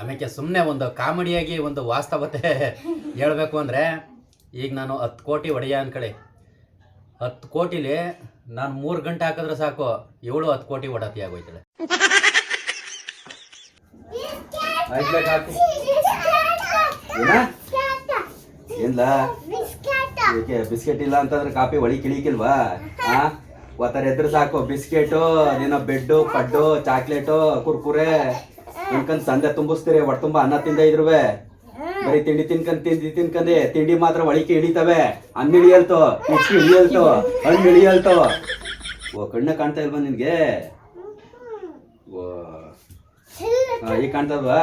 ಆಮೇಲೆ ಸುಮ್ಮನೆ ಒಂದು ಕಾಮಿಡಿಯಾಗಿ ಒಂದು ವಾಸ್ತವತೆ ಹೇಳಬೇಕು ಅಂದರೆ, ಈಗ ನಾನು ಹತ್ತು ಕೋಟಿ ಒಡೆಯ ಅನ್ಕಳಿ ಹತ್ತು ಕೋಟಿಲಿ ನಾನು ಮೂರು ಗಂಟೆ ಹಾಕಿದ್ರೆ ಸಾಕು, ಇವಳು ಹತ್ತು ಕೋಟಿ ಒಡತಿ ಆಗೋಯ್ತಾಳೆ ಬಿಸ್ಕೆಟ್ ಇಲ್ಲ ಅಂತಂದ್ರೆ ಕಾಪಿ ಒಳಿ ಕಿಳಿಕಿಲ್ವಾ? ಆ? ಒತ್ತರ ಎದ್ರು ಸಾಕು, ಬಿಸ್ಕೆಟು ನಿನ್ನ ಬೆಡ್ಡು, ಪಡ್ಡು, ಚಾಕ್ಲೇಟು, ಕುರ್ಕುರೆ. ತಿನ್ಕಂದ್ ಸಂದೆ ತುಂಬಿಸ್ತೀರಿ ಒಟ್ಟು ತುಂಬಾ ಅನ್ನ ತಿಂದ ಇದ್ರುವೆ. ಬರೀ ತಿಂಡಿ ತಿನ್ಕಂದ್ ತಿಂಡಿ ತಿನ್ಕಂದೆ ತಿಂಡಿ ಮಾತ್ರ ಒಳಿಕೆ ಹಿಡಿತವೆ ಹಣ್ಣು ಇಳಿಯಲ್ತು ಉಪ್ಪು ಇಳಿಯಲ್ತು ಹಣ್ಣು ಇಳಿಯಲ್ತು ಓ, ಕಣ್ಣ ಕಾಣ್ತಾ ಇಲ್ವಾ ನಿನ್ಗೆ? ಓ ಈಗ ಕಾಣ್ತಲ್ವಾ?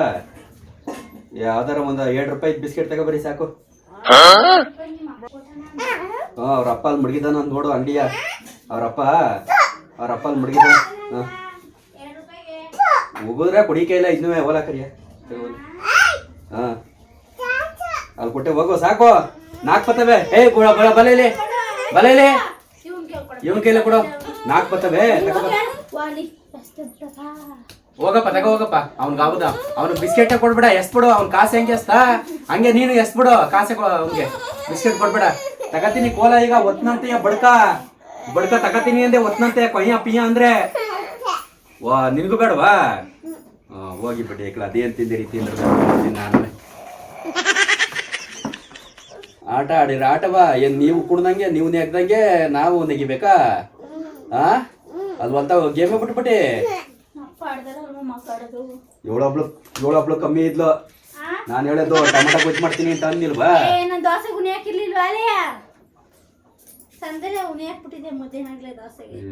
ಯಾವ್ದಾರ ಒಂದ್ ಎರಡು ರೂಪಾಯಿ ಬಿಸ್ಕೆಟ್ ತಗೋಬರಿ ಸಾಕು. ಹಾ, ಅವ್ರ ಅಪ್ಪ ಅಲ್ಲಿ ಮಡಗಿದಾನ ನೋಡು ಅಂಗಡಿಯ. ಅವ್ರಪ್ಪ ಅವ್ರಪ್ಪ ಅಲ್ಲಿ ಮಡಗಿದಾನ. ಹಾ ಕೊಡಿಕೆ ಇಲ್ಲ, ಇನ್ನೂ ಓಲಾ ಕರಿಯ. ಅಲ್ಲಿ ಕೊಟ್ಟೆ ಹೋಗು, ಸಾಕು. ನಾಲ್ಕು ಪತ್ತವೆ ಏ ಗುಳ ಬಲ ಬಲೇಲಿ ಬಲೇಲಿ ಇವನ್ ಕೈಲೇ ಕೊಡು. ನಾಲ್ಕು ಪತ್ತವೆ. ಹೋಗಪ್ಪ, ತಗೋ, ಹೋಗಪ್ಪ. ಅವ್ನ್ಗ ಹೌದ ಅವ್ನು ಬಿಸ್ಕೆಟ್ ಕೊಡ್ಬೇಡ ಎಸ್ಬಿಡು ಅವ್ನ ಕಾಸೆ ಹೆಂಗೆ ಎಸ್ತಾ? ಹಂಗೆ ನೀನು ಎಸ್ಬಿಡು ಕಾಸೆ ಅವ್ನಿಗೆ. ಬಿಸ್ಕೆಟ್ ಕೊಡ್ಬೇಡ. ತಗತೀನಿ ಕೋಲ ಈಗ, ಒತ್ನಂತೆಯ ಬಡ್ಕ? ಬಡ್ಕ ತಗತೀನಿ ಅಂದೆ, ಒತ್ನಂತೆ, ಕೊಯ್ಯ ಪಿಯ ಅಂದ್ರೆ. ವಾ ನಿನಗೂ ಬೇಡವಾ? ಹಾ, ಹೋಗಿ ಬಿಡಿ ಏಕಲ ಅದೇನ್ ತಿಂದಿರಿ ತಿಂದ್ರೆ ನಾನು. ಆಟ ಆಡಿರ ಆಟವಾ? ಏನ್ ನೀವು ಕುಡ್ದಂಗೆ ನೀವು ನೆಗ್ದಂಗೆ ನಾವು ನೆಗಿಬೇಕಾ? ಆ? ಅದು ಅಂತ ಗೇಮ್ ಬಿಟ್ಬಿಟ್ಟಿ. ಏಳೊಬ್ಳು ಏಳೊಬ್ಳು ಕಮ್ಮಿ ಇದ್ಲು. ನಾನು ಹೇಳೋದು ಟೊಮೆಟೊ ಗೊಜ್ಜು ಮಾಡ್ತೀನಿ ಅಂತ ಅಂದಿಲ್ವಾ? ದೋಸೆ ಒಲಾಡಿಯ ಹಾಕಿರ್ಲಿಲ್ವಾ ಹಾಕ್ಬಿಟ್ಟಿದೆ ಮಧ್ಯಾಹ್ನ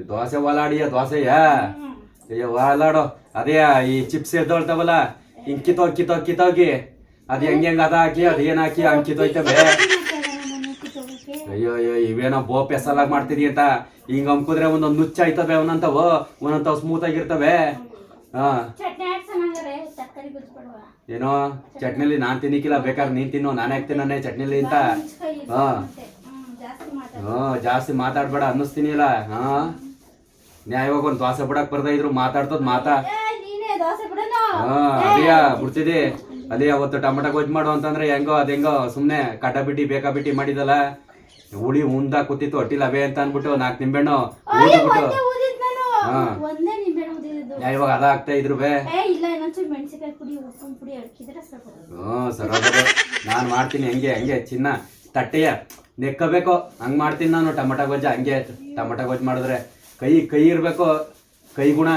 ದೋಸೆ ವಾಲಾಡಿಯ ದೋಸೆಯ? ಅಯ್ಯೋ ವಾಲಾಡೋ ಅದೇ ಈ ಚಿಪ್ಸ್ ಎದ್ದೋಳ್ತಾವಲ್ಲ ಹಿಂಗ್ ಕಿತ್ತೋಗಿ ಕಿತ್ತೋಗಿ ಕಿತ್ತೋಗಿ. ಅದ್ ಹೆಂಗ್ ಹೆಂಗ್ ಅದ ಹಾಕಿ ಅದ್ ಏನ್ ಹಾಕಿ ಹಂಗ್ ಕಿತ್ತೋಯ್ತವೆ. ಅಯ್ಯೋ ಅಯ್ಯೋ ಇವೇನೋ ಬೋ ಪೆಸಲಾಗಿ ಮಾಡ್ತೀನಿ ಅಂತ. ಹಿಂಗ್ ಅಂಕುದ್ರೆ ಒಂದೊಂದ್ ನುಚ್ಚ ಆಯ್ತವೆ ಅವನಂತವು ಒಂದೊಂತವ್ ಸ್ಮೂತ್ ಆಗಿರ್ತವೆ. ಹಾ. ಏನೋ ಚಟ್ನಿಲಿ ನಾನ್ ತಿನ್ನಿಕ್ಕಿಲ್ಲ ಬೇಕಾದ್ರೆ ನೀನ್ ತಿನ್ನು ನಾನೇ ಹಾಕ್ತೀನಿ ಚಟ್ನಿಲಿ ಅಂತ. ಹಾ. ಜಾಸ್ತಿ ಮಾತಾಡ್ಬೇಡ. ಅನ್ನಿಸ್ತೀನಿ ಅನ್ನಿಸ್ತೀನಿಲ್ಲ ಹಾ. ನ್ಯಾಯವಾಗಿ ಒಂದ್ ದೋಸೆ ಬಿಡಕ್ ಬರ್ದ ಇದ್ರು ಮಾತಾಡ್ತದ್ ಮಾತಾ? ನೀನೇ ಅದಿಯ ಬಿಡ್ತಿದಿ ಅಲ್ಲಿ ಅವತ್ತು ಟೊಮೆಟೊ ಗೊಜ್ಜು ಮಾಡು ಅಂತಂದ್ರೆ ಹೆಂಗೋ ಅದ್ ಹೆಂಗೋ ಸುಮ್ನೆ ಕಟ ಬಿಟ್ಟಿ ಬೇಕಾ ಬಿಟ್ಟಿ ಮಾಡಿದಲ್ಲ? ಹುಳಿ ಉಂದ ಕೂತಿತ್ತು ಹೊಟ್ಟಿಲ್ಲ ಅವೇ ಅಂತ ಅನ್ಬಿಟ್ಟು ನಾಲ್ಕು ನಿಂಬೆಣ್ಣು ಊದ್ಬಿಟ್ಟು. ನಾನು. ಹಾ. ಇವಾಗ ಅದ ಆಗ್ತಾ ಇದ್ರು ಬೇ. ಹ್ಮ್ ಸರೋಬರು ನಾನ್ ಮಾಡ್ತೀನಿ ಹಂಗೆ ಹಂಗೆ ಚಿನ್ನ ತಟ್ಟೆಯ. ನೆಕ್ಕಬೇಕು. ಹಂಗ್ ಮಾಡ್ತೀನಿ ನಾನು ಟೊಮೆಟೊ ಗೊಜ್ಜ. ಹಂಗೆ ಟೊಮೆಟೊ ಗೊಜ್ಜು ಮಾಡಿದ್ರೆ ಕೈ ಕೈ ಇರಬೇಕು. ಕೈ ಗುಣ.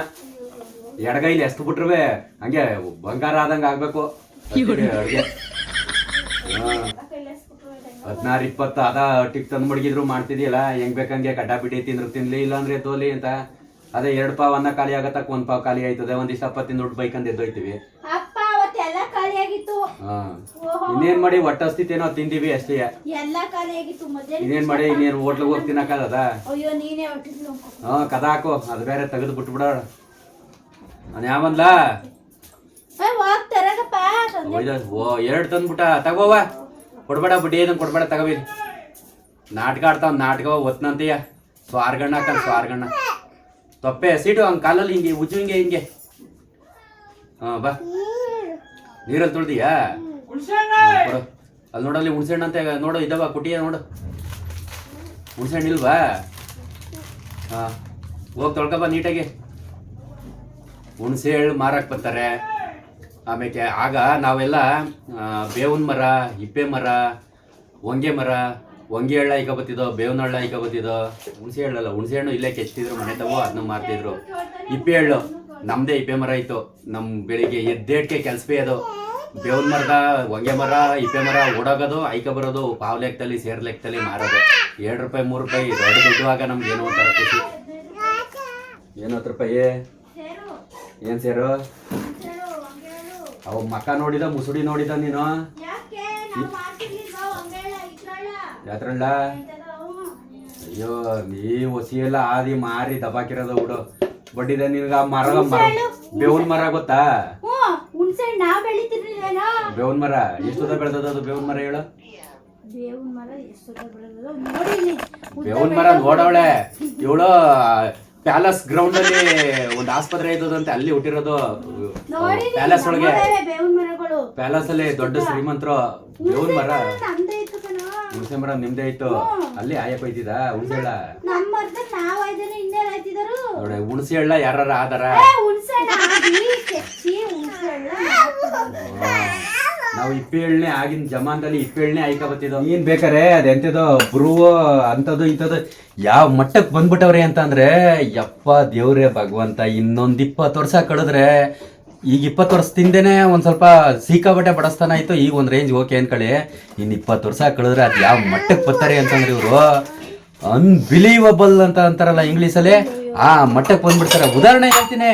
ಎಡಗೈಲಿ ಎಷ್ಟು ಬಿಟ್ರುವೆ ಹಂಗೆ ಬಂಗಾರ ಆದಂಗ ಆಗಬೇಕು. ಅಡುಗೆ. ಹದಿನಾರು ಇಪ್ಪತ್ತು ಅದ ಟಿಕ್ ತಂದು ಮಡಗಿದ್ರು ಮಾಡ್ತಿದ್ಯಲ್ಲ ಹೆಂಗ್ ಬೇಕಂಗೆ ಕಡ್ಡ ಬಿಡಿ ತಿಂದ್ರು ತಿನ್ಲಿ ಇಲ್ಲಾಂದ್ರೆ ತೋಲಿ ಅಂತ. ಅದೇ ಎರಡು ಪಾವ್ ಅನ್ನ ಖಾಲಿ ಆಗತ್ತಕ್ ಒಂದು ಪಾವ್ ಖಾಲಿ ಆಯ್ತದೆ. ಒಂದಿಷ್ಟು ಅಪ್ಪತ್ತಿನ ದುಡ್ಡು ಬೈಕ್ ಎದ್ದೋಯ್ತಿವಿ. ಅಪ್ಪ ಅವತ್ತೆಲ್ಲ ಖಾಲಿ ಆಗಿತ್ತು ಮಾಡಿ ಇನ್ನೇನ್ ಮಾಡಿ ಏನೋ ತಿಂದಿವಿ ಅಷ್ಟೇ. ಎಲ್ಲ ಖಾಲಿ ಆಗಿತ್ತು ಮೊದಲೇ ಇನ್ನೇನ್ ಮಾಡಿ ಇನ್ನೇನ್ ಹೋಟ್ಲಿಗೆ ಹೋಗಿ ತಿನ್ನಕ್ಕಾಗದ ಅಯ್ಯೋ ನೀನೇ ಹೊಟ್ಟಿದ್ಲು ಹಾ ಕದ ಹಾಕು. ಅದು ಬೇರೆ ತೆಗೆದು ಬಿಟ್ಬಿಡ. ನಾನು ಯಾವಂದ್ಲ ಓ ಎರಡು ತಂದ್ಬಿಟ್ಟ. ತಗೋವ ಕೊಡ್ಬೇಡ ಬಿಟ್ಟು ಏನು ಕೊಡ್ಬೇಡ ತಗೋವಿ. ನಾಟಕ ಆಡ್ತಾವ ನಾಟಕ ಒತ್ನಂತೀಯ. ಸ್ವಾರ್ಗಣ್ಣ ಕಲ್ ಸ್ವಾರ್ಗಣ್ಣ. ತೊಪ್ಪೆ ಸೀಟು ಹಂಗೆ ಕಾಲಲ್ಲಿ ಹಿಂಗೆ ಉಜ್ಜು ಹಿಂಗೆ ಹಿಂಗೆ. ಹಾ ಬಾ. ನೀರಲ್ಲಿ ತೊಳ್ದಿಯಾ? ಕೊಡು. ಅಲ್ಲಿ ನೋಡಲ್ಲಿ ಹುಣ್ಸೆಹಣ್ಣು ಅಂತ ನೋಡು ಇದಾವ ಕುಟಿಯ ನೋಡು. ಹುಣ್ಸೆಹಣ್ಣು ಇಲ್ವಾ? ಹಾಂ ಹೋಗಿ ತೊಳ್ಕೊಬ ನೀಟಾಗಿ. ಹುಣಸೆ ಹಣ್ಣು ಮಾರಕ್ ಬರ್ತಾರೆ. ಆಮೇಲೆ ಆಗ ನಾವೆಲ್ಲ ಬೇವಿನ ಮರ ಹಿಪ್ಪೆ ಮರ ಹೊಂಗೆ ಮರ ಹೊಂಗೆ ಹಳ್ಳ ಈಗ ಬತ್ತಿದ್ದೋ ಬೇವಿನ ಹಳ್ಳ ಈಗ ಬತ್ತಿದ್ದೋ ಹುಣಸೆ ಹಳ್ಳಲ್ಲ ಹುಣಸೆ ಹಣ್ಣು ಇಲ್ಲೇ ಕೆಚ್ತಿದ್ರು ಮನೆ ತಗೋ ಅದನ್ನ ಮಾರ್ತಿದ್ರು. ಹಿಪ್ಪೆ ಹಳ್ಳು. ನಮ್ದೇ ಇಪ್ಪೆ ಮರ ಇತ್ತು. ನಮ್ ಬೆಳಿಗ್ಗೆ ಎದ್ದೇಟ್ಕೆ ಕೆಲ್ಸವೇ ಅದು. ಬೆವನ್ ಮರದ, ಹೊಂಗೆ ಮರ, ಇಪ್ಪೆ ಮರ ಓಡೋಗೋದು, ಐಕ ಬರೋದು, ಪಾವ್ ಲೆಕ್ಕದಲ್ಲಿ, ಸೇರ್ ಲೆಕ್ಕದಲ್ಲಿ ಮಾರೋದು. ಎರಡು ರೂಪಾಯಿ, ಮೂರು ರೂಪಾಯಿ, ದೊಡ್ಡ ದುಡ್ಡುವಾಗ ನಮ್ಗೆ ಏನೋ ಒಂಥರ ಖುಷಿ. ಏನೋ ಹತ್ತು ರೂಪಾಯಿ? ಏನ್ ಸೇರು? ಅವ ಮಕ್ಕ ನೋಡಿದ, ಮುಸುಡಿ ನೋಡಿದ ನೀನು? ಎಂತದೋ? ಅಯ್ಯೋ, ನೀ ಎಲ್ಲ ಆದಿ ಮಾರಿ ದಬಾಕಿರೋದು ಬಿಡು. ಬಡ್ಡಿದ ನಿನ್ಗ ಮರ ಮರ ಬೇವಿನ ಮರ ಗೊತ್ತಾ? ಬೇವನ್ ಹುಣ್ಸೆ ನಾ ಬೇವಿನ ಮರ ಎಷ್ಟುದ ಬೆಳೆದದ ಅದು ಬೇವಿನ ಮರ ಹೇಳು? ಬೇವಿನ ಮರ ಎಷ್ಟು ಬೆಳೆದದು? ನೋಡಿ ಇಲ್ಲಿ ಬೇವಿನ ಮರ ನೋಡವಳೆ. ಇವಳು ಪ್ಯಾಲೇಸ್ ಗ್ರೌಂಡ್ ಅಲ್ಲಿ ಒಂದು ಆಸ್ಪತ್ರೆ ಇದ್ದದಂತೆ ಅಲ್ಲಿ ಹುಟ್ಟಿರೋದು. ಪ್ಯಾಲೇಸ್ ಒಳಗೆ. ಪ್ಯಾಲೇಸ್ ಅಲ್ಲಿ ದೊಡ್ಡ ಶ್ರೀಮಂತರು ಬೇವಿನ ಮರ. ಹುಣಸೆ ಮರ ನಿಮ್ದೇ ಇತ್ತು. ಅಲ್ಲಿ ಆಯಪ್ಪ ಇದ್ದಿದ ಹುಣಸೆ ಹಳ್ಳ ನಮ್ಮ ಮರದ ನಾವ್ ಐದನ ಇನ್ನೇನ್ ಆಯ್ತಿದಾರು ನೋಡಿ ಹುಣಸೆ ಹಳ್ಳ ಯಾರ ಆದಾರ? ನಾವು ಇಪ್ಪೆ ಎಳ್ಳೆ ಆಗಿನ ಜಮಾನದಲ್ಲಿ ಇಪ್ಪೆ ಎಳ್ಳೆ ಆಯ್ಕ ಬತ್ತಿದ್ದೋ ಏನ್ ಬೇಕಾರೆ ಅದೆಂತದೋ ಬ್ರೂವ್ ಅಂತದ್ದು ಇಂಥದ್ದು. ಯಾವ ಮಟ್ಟಕ್ಕೆ ಬಂದ್ಬಿಟ್ಟವ್ರೆ ಅಂತ ಅಂದ್ರೆ ಯಪ್ಪ ದೇವ್ರೆ ಭಗವಂತ ಇನ್ನೊಂದ್ ಇಪ್ಪತ್ತು ವರ್ಷ ಕಳೆದ್ರೆ ಈಗ ಇಪ್ಪತ್ತು ತಿಂದೇನೆ ಒಂದ್ ಸ್ವಲ್ಪ ಸಿಕ್ಕಾಬಟ್ಟೆ ಬಡಸ್ತಾನ ಆಯ್ತು ಈಗ ಒಂದ್ ರೇಂಜ್ ಓಕೆ ಅನ್ಕೊಳ್ಳಿ. ಇನ್ ಇಪ್ಪತ್ತು ವರ್ಷ ಕಳೆದ್ರೆ ಅದ್ ಯಾವ ಮಟ್ಟಕ್ಕೆ ಬರ್ತಾರೆ ಅಂತಂದ್ರೆ ಇವರು ಅನ್ಬಿಲೀವಬಲ್ ಅಂತ ಅಂತಾರಲ್ಲ ಇಂಗ್ಲೀಷಲ್ಲಿ ಆ ಮಟ್ಟಕ್ಕೆ ಬಂದ್ಬಿಡ್ತಾರೆ. ಉದಾಹರಣೆ ಹೇಳ್ತೀನಿ.